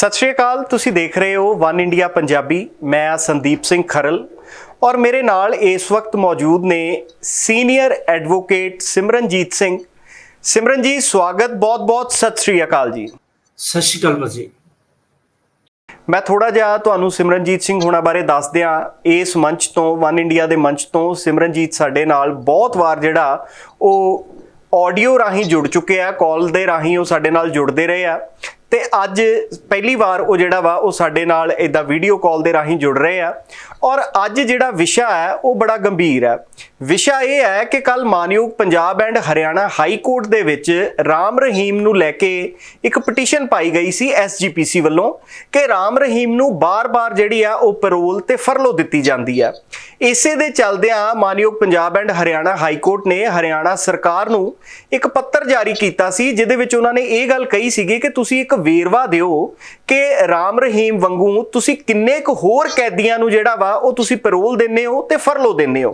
ਸਤਿ ਸ਼੍ਰੀ ਅਕਾਲ ਤੁਸੀਂ ਦੇਖ ਰਹੇ ਹੋ ਵਨ ਇੰਡੀਆ ਪੰਜਾਬੀ ਮੈਂ ਆ ਸੰਦੀਪ ਸਿੰਘ ਖਰਲ ਔਰ ਮੇਰੇ ਨਾਲ ਇਸ ਵਕਤ ਮੌਜੂਦ ਨੇ ਸੀਨੀਅਰ ਐਡਵੋਕੇਟ ਸਿਮਰਨਜੀਤ ਸਿੰਘ। ਸਿਮਰਨ ਜੀ ਸਵਾਗਤ ਬਹੁਤ-ਬਹੁਤ ਸਤਿ ਸ਼੍ਰੀ ਅਕਾਲ ਜੀ। ਸਤਿ ਸ਼੍ਰੀ ਅਕਾਲ ਭਾਜੀ। ਮੈਂ ਥੋੜਾ ਜਿਹਾ ਤੁਹਾਨੂੰ ਸਿਮਰਨਜੀਤ ਸਿੰਘ ਹੋਣਾ ਬਾਰੇ ਦੱਸ ਦਿਆਂ। ਇਸ ਮੰਚ ਤੋਂ ਵਨ ਇੰਡੀਆ ਦੇ ਮੰਚ ਤੋਂ ਸਿਮਰਨਜੀਤ ਸਾਡੇ ਨਾਲ ਬਹੁਤ ਵਾਰ ਜਿਹੜਾ ਉਹ ਆਡੀਓ ਰਾਹੀਂ ਜੁੜ ਚੁੱਕੇ ਆ ਕਾਲ ਦੇ ਰਾਹੀਂ ਉਹ ਸਾਡੇ ਨਾਲ ਜੁੜਦੇ ਰਹੇ ਆ। ਤੇ ਅੱਜ ਪਹਿਲੀ ਵਾਰ ਉਹ ਜਿਹੜਾ ਵਾ ਉਹ ਸਾਡੇ ਨਾਲ ਇਦਾਂ ਵੀਡੀਓ ਕਾਲ ਦੇ ਰਾਹੀਂ ਜੁੜ ਰਹੇ ਆ। ਔਰ ਅੱਜ ਜਿਹੜਾ ਵਿਸ਼ਾ ਹੈ, ਉਹ ਬੜਾ ਗੰਭੀਰ ਹੈ। ਵਿਸ਼ਾ ਇਹ ਹੈ ਕਿ ਕੱਲ ਮਾਨਯੋਗ Punjab and Haryana high court ਦੇ ਵਿੱਚ ਰਾਮ ਰਹੀਮ ਨੂੰ ਲੈ ਕੇ ਇੱਕ ਪਟੀਸ਼ਨ ਪਾਈ ਗਈ ਸੀ ਐਸਜੀਪੀਸੀ ਵੱਲੋਂ ਕਿ ਰਾਮ ਰਹੀਮ ਨੂੰ ਬਾਰ-ਬਾਰ ਜਿਹੜੀ ਆ, ਉਹ ਪੈਰੋਲ ਤੇ ਫਰਲੋ ਦਿੱਤੀ ਜਾਂਦੀ ਹੈ। ਇਸੇ ਦੇ ਚੱਲਦਿਆਂ ਮਾਨਯੋਗ Punjab and Haryana high court ਨੇ ਹਰਿਆਣਾ ਸਰਕਾਰ ਨੂੰ ਇੱਕ ਪੱਤਰ ਜਾਰੀ ਕੀਤਾ ਸੀ, ਜਿਹਦੇ ਵਿੱਚ ਉਹਨਾਂ ਨੇ ਇਹ ਗੱਲ ਕਹੀ ਸੀਗੀ ਕਿ ਤੁਸੀਂ ਇੱਕ ਵੇਰਵਾ ਦਿਓ ਕਿ ਰਾਮ ਰਹੀਮ ਵਾਂਗੂ ਤੁਸੀਂ ਕਿੰਨੇ ਕੁ ਹੋਰ ਕੈਦੀਆਂ ਨੂੰ ਜਿਹੜਾ ਵਾ ਉਹ ਤੁਸੀਂ ਪੈਰੋਲ ਦਿੰਨੇ ਹੋ ਤੇ ਫਰਲੋ ਦਿੰਨੇ ਹੋ?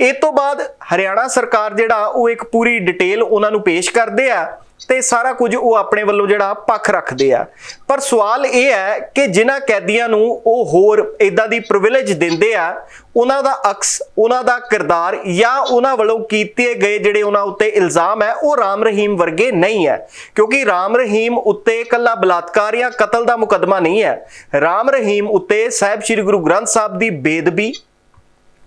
ਇਹ ਤੋਂ ਬਾਅਦ ਹਰਿਆਣਾ ਸਰਕਾਰ ਜਿਹੜਾ ਉਹ ਇੱਕ ਪੂਰੀ ਡਿਟੇਲ ਉਹਨਾਂ ਨੂੰ ਪੇਸ਼ ਕਰਦੇ ਆ। ਤੇ ਸਾਰਾ ਕੁਝ ਉਹ ਆਪਣੇ ਵੱਲੋਂ ਜਿਹੜਾ ਪੱਖ ਰੱਖਦੇ ਆ। ਪਰ ਸਵਾਲ ਇਹ ਹੈ ਕਿ ਜਿਨ੍ਹਾਂ ਕੈਦੀਆਂ ਨੂੰ ਉਹ ਹੋਰ ਇਦਾਂ ਦੀ ਪ੍ਰਿਵਿਲੇਜ ਦਿੰਦੇ ਆ, ਉਹਨਾਂ ਦਾ ਅਕਸ, ਉਹਨਾਂ ਦਾ ਕਿਰਦਾਰ ਜਾਂ ਉਹਨਾਂ ਵੱਲੋਂ ਕੀਤੇ ਗਏ ਜਿਹੜੇ ਉਹਨਾਂ ਉੱਤੇ ਇਲਜ਼ਾਮ ਹੈ, ਉਹ ਰਾਮ ਰਹੀਮ ਵਰਗੇ ਨਹੀਂ ਹੈ। ਕਿਉਂਕਿ ਰਾਮ ਰਹੀਮ ਉੱਤੇ ਇਕੱਲਾ ਬਲਾਤਕਾਰ ਜਾਂ ਕਤਲ ਦਾ ਮੁਕੱਦਮਾ ਨਹੀਂ ਹੈ। ਰਾਮ ਰਹੀਮ ਉੱਤੇ ਸਾਹਿਬ ਸ੍ਰੀ ਗੁਰੂ ਗ੍ਰੰਥ ਸਾਹਿਬ ਦੀ ਬੇਦਬੀ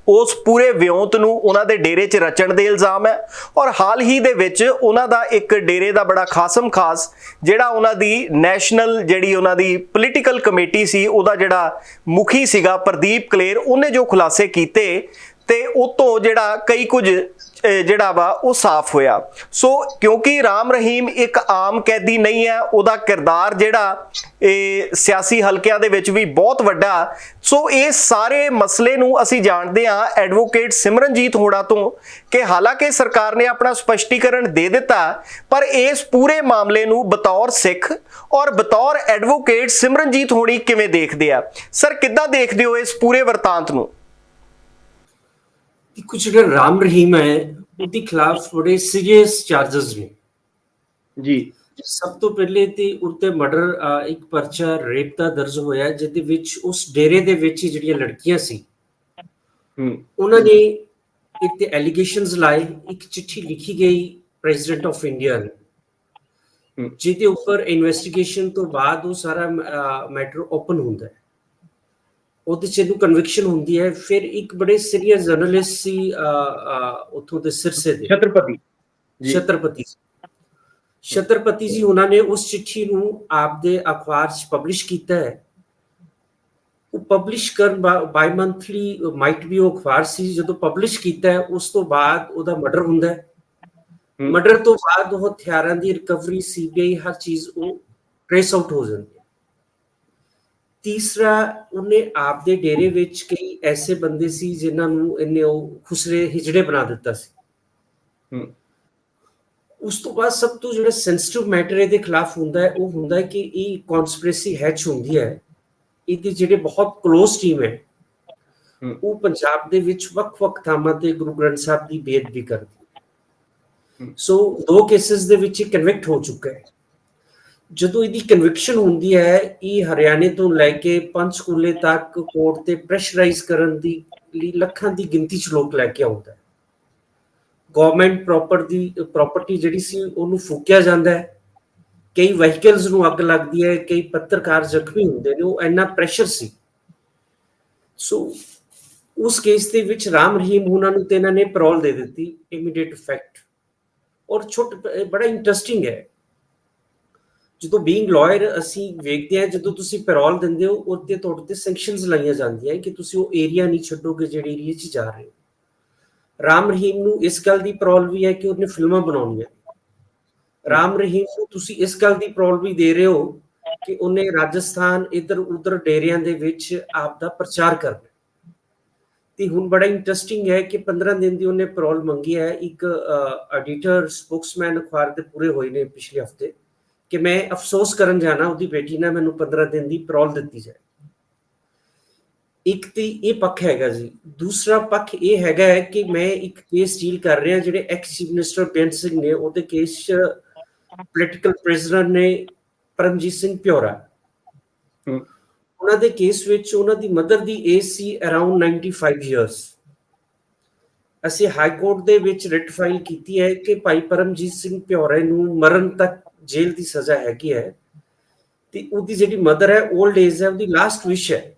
ਉਸ ਪੂਰੇ ਵਿਉਂਤ ਨੂੰ ਉਹਨਾਂ ਦੇ ਡੇਰੇ 'ਚ ਰਚਣ ਦੇ ਇਲਜ਼ਾਮ ਹੈ ਔਰ ਹਾਲ ਹੀ ਦੇ ਵਿੱਚ ਉਹਨਾਂ ਦਾ ਇੱਕ ਡੇਰੇ ਦਾ ਬੜਾ ਖਾਸਮ ਖਾਸ ਜਿਹੜਾ ਉਹਨਾਂ ਦੀ ਨੈਸ਼ਨਲ ਜਿਹੜੀ ਉਹਨਾਂ ਦੀ ਪੋਲੀਟੀਕਲ ਕਮੇਟੀ ਸੀ, ਉਹਦਾ ਜਿਹੜਾ ਮੁਖੀ ਸੀਗਾ ਪ੍ਰਦੀਪ ਕਲੇਰ, ਉਹਨੇ ਜੋ ਖੁਲਾਸੇ ਕੀਤੇ ਤੇ ਉਹ ਤੋਂ ਜਿਹੜਾ ਕਈ ਕੁਝ ਜਿਹੜਾ ਵਾ, ਉਹ ਸਾਫ਼ ਹੋਇਆ। ਸੋ ਕਿਉਂਕਿ ਰਾਮ ਰਹੀਮ ਇੱਕ ਆਮ ਕੈਦੀ ਨਹੀਂ ਹੈ, ਉਹਦਾ ਕਿਰਦਾਰ ਜਿਹੜਾ ਇਹ ਸਿਆਸੀ ਹਲਕਿਆਂ ਦੇ ਵਿੱਚ ਵੀ ਬਹੁਤ ਵੱਡਾ। ਸੋ ਇਹ ਸਾਰੇ ਮਸਲੇ ਨੂੰ ਅਸੀਂ ਜਾਣਦੇ ਹਾਂ ਐਡਵੋਕੇਟ ਸਿਮਰਨਜੀਤ ਹੋਣਾ ਤੋਂ ਕਿ ਹਾਲਾਂਕਿ ਸਰਕਾਰ ਨੇ ਆਪਣਾ ਸਪਸ਼ਟੀਕਰਨ ਦੇ ਦਿੱਤਾ, ਪਰ ਇਸ ਪੂਰੇ ਮਾਮਲੇ ਨੂੰ ਬਤੌਰ ਸਿੱਖ ਔਰ ਬਤੌਰ ਐਡਵੋਕੇਟ ਸਿਮਰਨਜੀਤ ਹੋਣੀ ਕਿਵੇਂ ਦੇਖਦੇ ਆ? ਸਰ ਕਿੱਦਾਂ ਦੇਖਦੇ ਹੋ ਇਸ ਪੂਰੇ ਵਰਤਾਂਤ ਨੂੰ? ਕਿ ਕੁਝ ਜਿਹੜਾ ਰਾਮ ਰਹੀਮ ਹੈ ਉਹਦੇ ਖਿਲਾਫ ਬੜੇ ਸੀਰੀਅਸ ਚਾਰजेस ਨੇ। ਜੀ। ਸਭ ਤੋਂ ਪਹਿਲੇ ਤੇ ਉੱਤੇ ਮਰਡਰ ਇੱਕ ਪਰਚਾ ਰੇਪ ਦਾ ਦਰਜ ਹੋਇਆ ਜਿਹਦੇ ਵਿੱਚ ਉਸ ਡੇਰੇ ਦੇ ਵਿੱਚ ਜਿਹੜੀਆਂ ਲੜਕੀਆਂ ਸੀ ਹੂੰ। ਉਹਨਾਂ ਨੇ ਇੱਕ ਤੇ ਐਲੀਗੇਸ਼ਨਸ ਲਾਏ ਇੱਕ ਚਿੱਠੀ ਲਿਖੀ ਗਈ ਪ੍ਰੈਜ਼ੀਡੈਂਟ ਆਫ ਇੰਡੀਆ ਨੂੰ। ਜਿਹਦੇ ਉੱਪਰ ਇਨਵੈਸਟੀਗੇਸ਼ਨ ਤੋਂ ਬਾਅਦ ਉਹ ਸਾਰਾ ਮੈਟਰ ਓਪਨ ਹੁੰਦਾ ਹੈ। ਉਹਦੇ ਚ ਇਹਨੂੰ ਕਨਵਿਕਸ਼ਨ ਹੁੰਦੀ ਹੈ ਫਿਰ ਇੱਕ ਬੜੇ ਸੀਰੀਅਸ ਜਰਨਲਿਸਟ ਸੀ ਉੱਥੋਂ ਦੇ ਸਿਰਸੇ ਦੇ। ਛਤਰਪਤੀ। ਜੀ। ਛਤਰਪਤੀ ਛਤਰਪਤੀ ਜੀ ਉਹਨਾਂ ਨੇ ਉਸ ਚਿੱਠੀ ਨੂੰ ਆਪਦੇ ਅਖਬਾਰ 'ਚ ਪਬਲਿਸ਼ ਕੀਤਾ ਹੈ। ਉਹ ਪਬਲਿਸ਼ ਕਰਨ ਬਾਈ ਮੰਥਲੀ ਮਾਈਟ ਵੀ ਉਹ ਅਖਬਾਰ ਸੀ ਜਦੋਂ ਪਬਲਿਸ਼ ਕੀਤਾ ਹੈ ਉਸ ਤੋਂ ਬਾਅਦ ਉਹਦਾ ਮਰਡਰ ਹੁੰਦਾ ਹੈ। ਮਰਡਰ ਤੋਂ ਬਾਅਦ ਉਹ ਹਥਿਆਰਾਂ ਦੀ ਰਿਕਵਰੀ ਸੀਬੀਆਈ ਹਰ ਚੀਜ਼ ਉਹ ਟ੍ਰੇਸ ਆਊਟ ਹੋ ਜਾਂਦੀ ਤੀਸਰਾ ਉਹਨੇ ਆਪਦੇ ਡੇਰੇ ਵਿੱਚ ਕਈ ਐਸੇ ਬੰਦੇ ਸੀ ਜਿਨ੍ਹਾਂ ਨੂੰ ਇਹਨੇ ਉਹ ਖੁਸਰੇ ਹਿਜੜੇ ਬਣਾ ਦਿੱਤਾ ਸੀ। ਹੂੰ। ਉਸ ਤੋਂ ਬਾਅਦ ਸਭ ਤੋਂ ਜਿਹੜਾ ਸੈਂਸਿਟਿਵ ਮੈਟਰ ਇਹਦੇ ਖਿਲਾਫ ਹੁੰਦਾ ਹੈ ਉਹ ਹੁੰਦਾ ਹੈ ਕਿ ਇਹ ਕਨਸਪੀਰੇਸੀ ਹੈਚ ਹੁੰਦੀ ਹੈ। ਇਹਦੇ ਜਿਹੜੇ ਬਹੁਤ ক্লোਜ਼ ਟੀਮ ਹੈ। ਉਹ ਪੰਜਾਬ ਦੇ ਵਿੱਚ ਵੱਖ-ਵੱਖ ਥਾਵਾਂ ਤੇ ਗੁਰੂ ਗ੍ਰੰਥ ਸਾਹਿਬ ਦੀ ਬੇਅਦਬੀ ਕਰਦੀ। ਸੋ ਦੋ ਕੇਸਿਸ ਦੇ ਵਿੱਚ ਇਹ ਕਨਵਿਕਟ ਹੋ ਚੁੱਕਾ ਹੈ। ਜਦੋਂ ਇਹਦੀ ਕਨਵਿਕਸ਼ਨ ਹੁੰਦੀ ਹੈ, ਇਹ ਹਰਿਆਣੇ ਤੋਂ ਲੈ ਕੇ ਪੰਚਕੂਲੇ ਤੱਕ ਕੋਰਟ ਤੇ ਪ੍ਰੈਸ਼ਰਾਈਜ਼ ਕਰਨ ਦੀ ਲਈ ਲੱਖਾਂ ਦੀ ਗਿਣਤੀ ਚ ਲੋਕ ਲੈ ਕੇ ਆਉਂਦਾ ਹੈ। ਗਵਰਨਮੈਂਟ ਪ੍ਰੋਪਰ ਦੀ ਪ੍ਰਾਪਰਟੀ ਜਿਹੜੀ ਸੀ, ਉਹਨੂੰ ਫੂਕਿਆ ਜਾਂਦਾ ਹੈ। ਕਈ ਵਹੀਕਲਸ ਨੂੰ ਅੱਗ ਲੱਗਦੀ ਹੈ, ਕਈ ਪੱਤਰਕਾਰ ਜ਼ਖਮੀ ਹੁੰਦੇ ਨੇ, ਉਹ ਇੰਨਾ ਪ੍ਰੈਸ਼ਰ ਸੀ। ਸੋ ਉਸ ਕੇਸ ਦੇ ਵਿੱਚ ਰਾਮ ਰਹੀਮ ਉਹਨਾਂ ਨੂੰ ਤੇ ਇਹਨਾਂ ਨੇ ਪੈਰੋਲ ਦੇ ਦਿੱਤੀ ਇਮੀਡੀਏਟ ਇਫੈਕਟ ਔਰ ਛੋਟ, ਬੜਾ ਇੰਟਰਸਟਿੰਗ ਹੈ। ਜਦੋਂ ਬੀਇੰਗ ਲਾਇਰ ਅਸੀਂ ਵੇਖਦੇ ਹਾਂ, ਜਦੋਂ ਤੁਸੀਂ ਪੈਰੋਲ ਦਿੰਦੇ ਹੋ, ਉਹਦੇ ਤੁਹਾਡੇ ਤੇ ਸੈਂਕਸ਼ਨਸ ਲਾਈਆਂ ਜਾਂਦੀਆਂ ਕਿ ਤੁਸੀਂ ਉਹ ਏਰੀਆ ਨਹੀਂ ਛੱਡੋਗੇ ਜਿਹੜੇ ਏਰੀਆ 'ਚ ਜਾ ਰਹੇ ਹੋ। ਰਾਮ ਰਹੀਮ ਨੂੰ ਇਸ ਗੱਲ ਦੀ ਪ੍ਰੋਬਲਮ ਵੀ ਹੈ ਕਿ ਉਹਨੇ ਫਿਲਮਾਂ ਬਣਾਉਣੀਆਂ। ਰਾਮ ਰਹੀਮ ਨੂੰ ਤੁਸੀਂ ਇਸ ਗੱਲ ਦੀ ਪ੍ਰੋਬਲਮ ਵੀ ਦੇ ਰਹੇ ਹੋ ਕਿ ਉਹਨੇ ਰਾਜਸਥਾਨ ਇਧਰ ਉਧਰ ਡੇਰਿਆਂ ਦੇ ਵਿੱਚ ਆਪ ਦਾ ਪ੍ਰਚਾਰ ਕਰਨਾ ਤੇ ਹੁਣ ਬੜਾ ਇੰਟਰਸਟਿੰਗ ਹੈ ਕਿ 15 ਦਿਨ ਦੀ ਉਹਨੇ ਪੈਰੋਲ ਮੰਗੀ ਹੈ। ਇੱਕ ਐਡੀਟਰ ਸਪੋਕਸਮੈਨ ਅਖਬਾਰ ਦੇ ਪੂਰੇ ਹੋਏ ਨੇ ਪਿਛਲੇ ਹਫ਼ਤੇ। ਕਿ ਮੈਂ ਅਫਸੋਸ ਕਰਨ ਜਾਣਾ ਉਹਦੀ ਬੇਟੀ ਨੇ ਮੈਨੂੰ 15 ਦਿਨ ਦੀ ਪ੍ਰੋਬਲਮ ਦਿੱਤੀ ਜਾਏ। ਇੱਕ ਤੇ ਇਹ ਪੱਖ ਹੈਗਾ ਜੀ। ਦੂਸਰਾ ਪੱਖ ਇਹ ਹੈਗਾ ਹੈ ਕਿ ਮੈਂ ਇੱਕ ਕੇਸ ਡੀਲ ਕਰ ਰਿਹਾ ਜਿਹੜੇ ex chief minister Beant Singh ਨੇ ਉਹਦੇ ਕੇਸ 'ਚ ਪੋਲੀਟੀਕਲ ਪ੍ਰਿਜ਼ਨਰ ਨੇ ਪਰਮਜੀਤ ਸਿੰਘ ਪਿਓਰਾ। ਉਹਨਾਂ ਦੇ ਕੇਸ ਵਿੱਚ ਉਹਨਾਂ ਦੀ ਮਦਰ ਦੀ ਏਜ ਸੀ ਅਰਾਊਂਡ 95 ਇਅਰਸ ਅਸੀਂ ਹਾਈ ਕੋਰਟ ਦੇ ਵਿੱਚ ਰਿਟ ਫਾਈਲ ਕੀਤੀ ਹੈ ਕਿ ਭਾਈ ਪਰਮਜੀਤ ਸਿੰਘ ਪਿਉਰੇ ਨੂੰ ਮਰਨ ਤੱਕ ਜੇਲ੍ਹ ਦੀ ਸਜ਼ਾ ਹੈਗੀ ਹੈ ਤੇ ਉਹਦੀ ਜਿਹੜੀ ਮਦਰ ਹੈ 올ਡ ਏਜ ਹੈ, ਉਹਦੀ ਲਾਸਟ ਵਿਸ਼ ਹੈ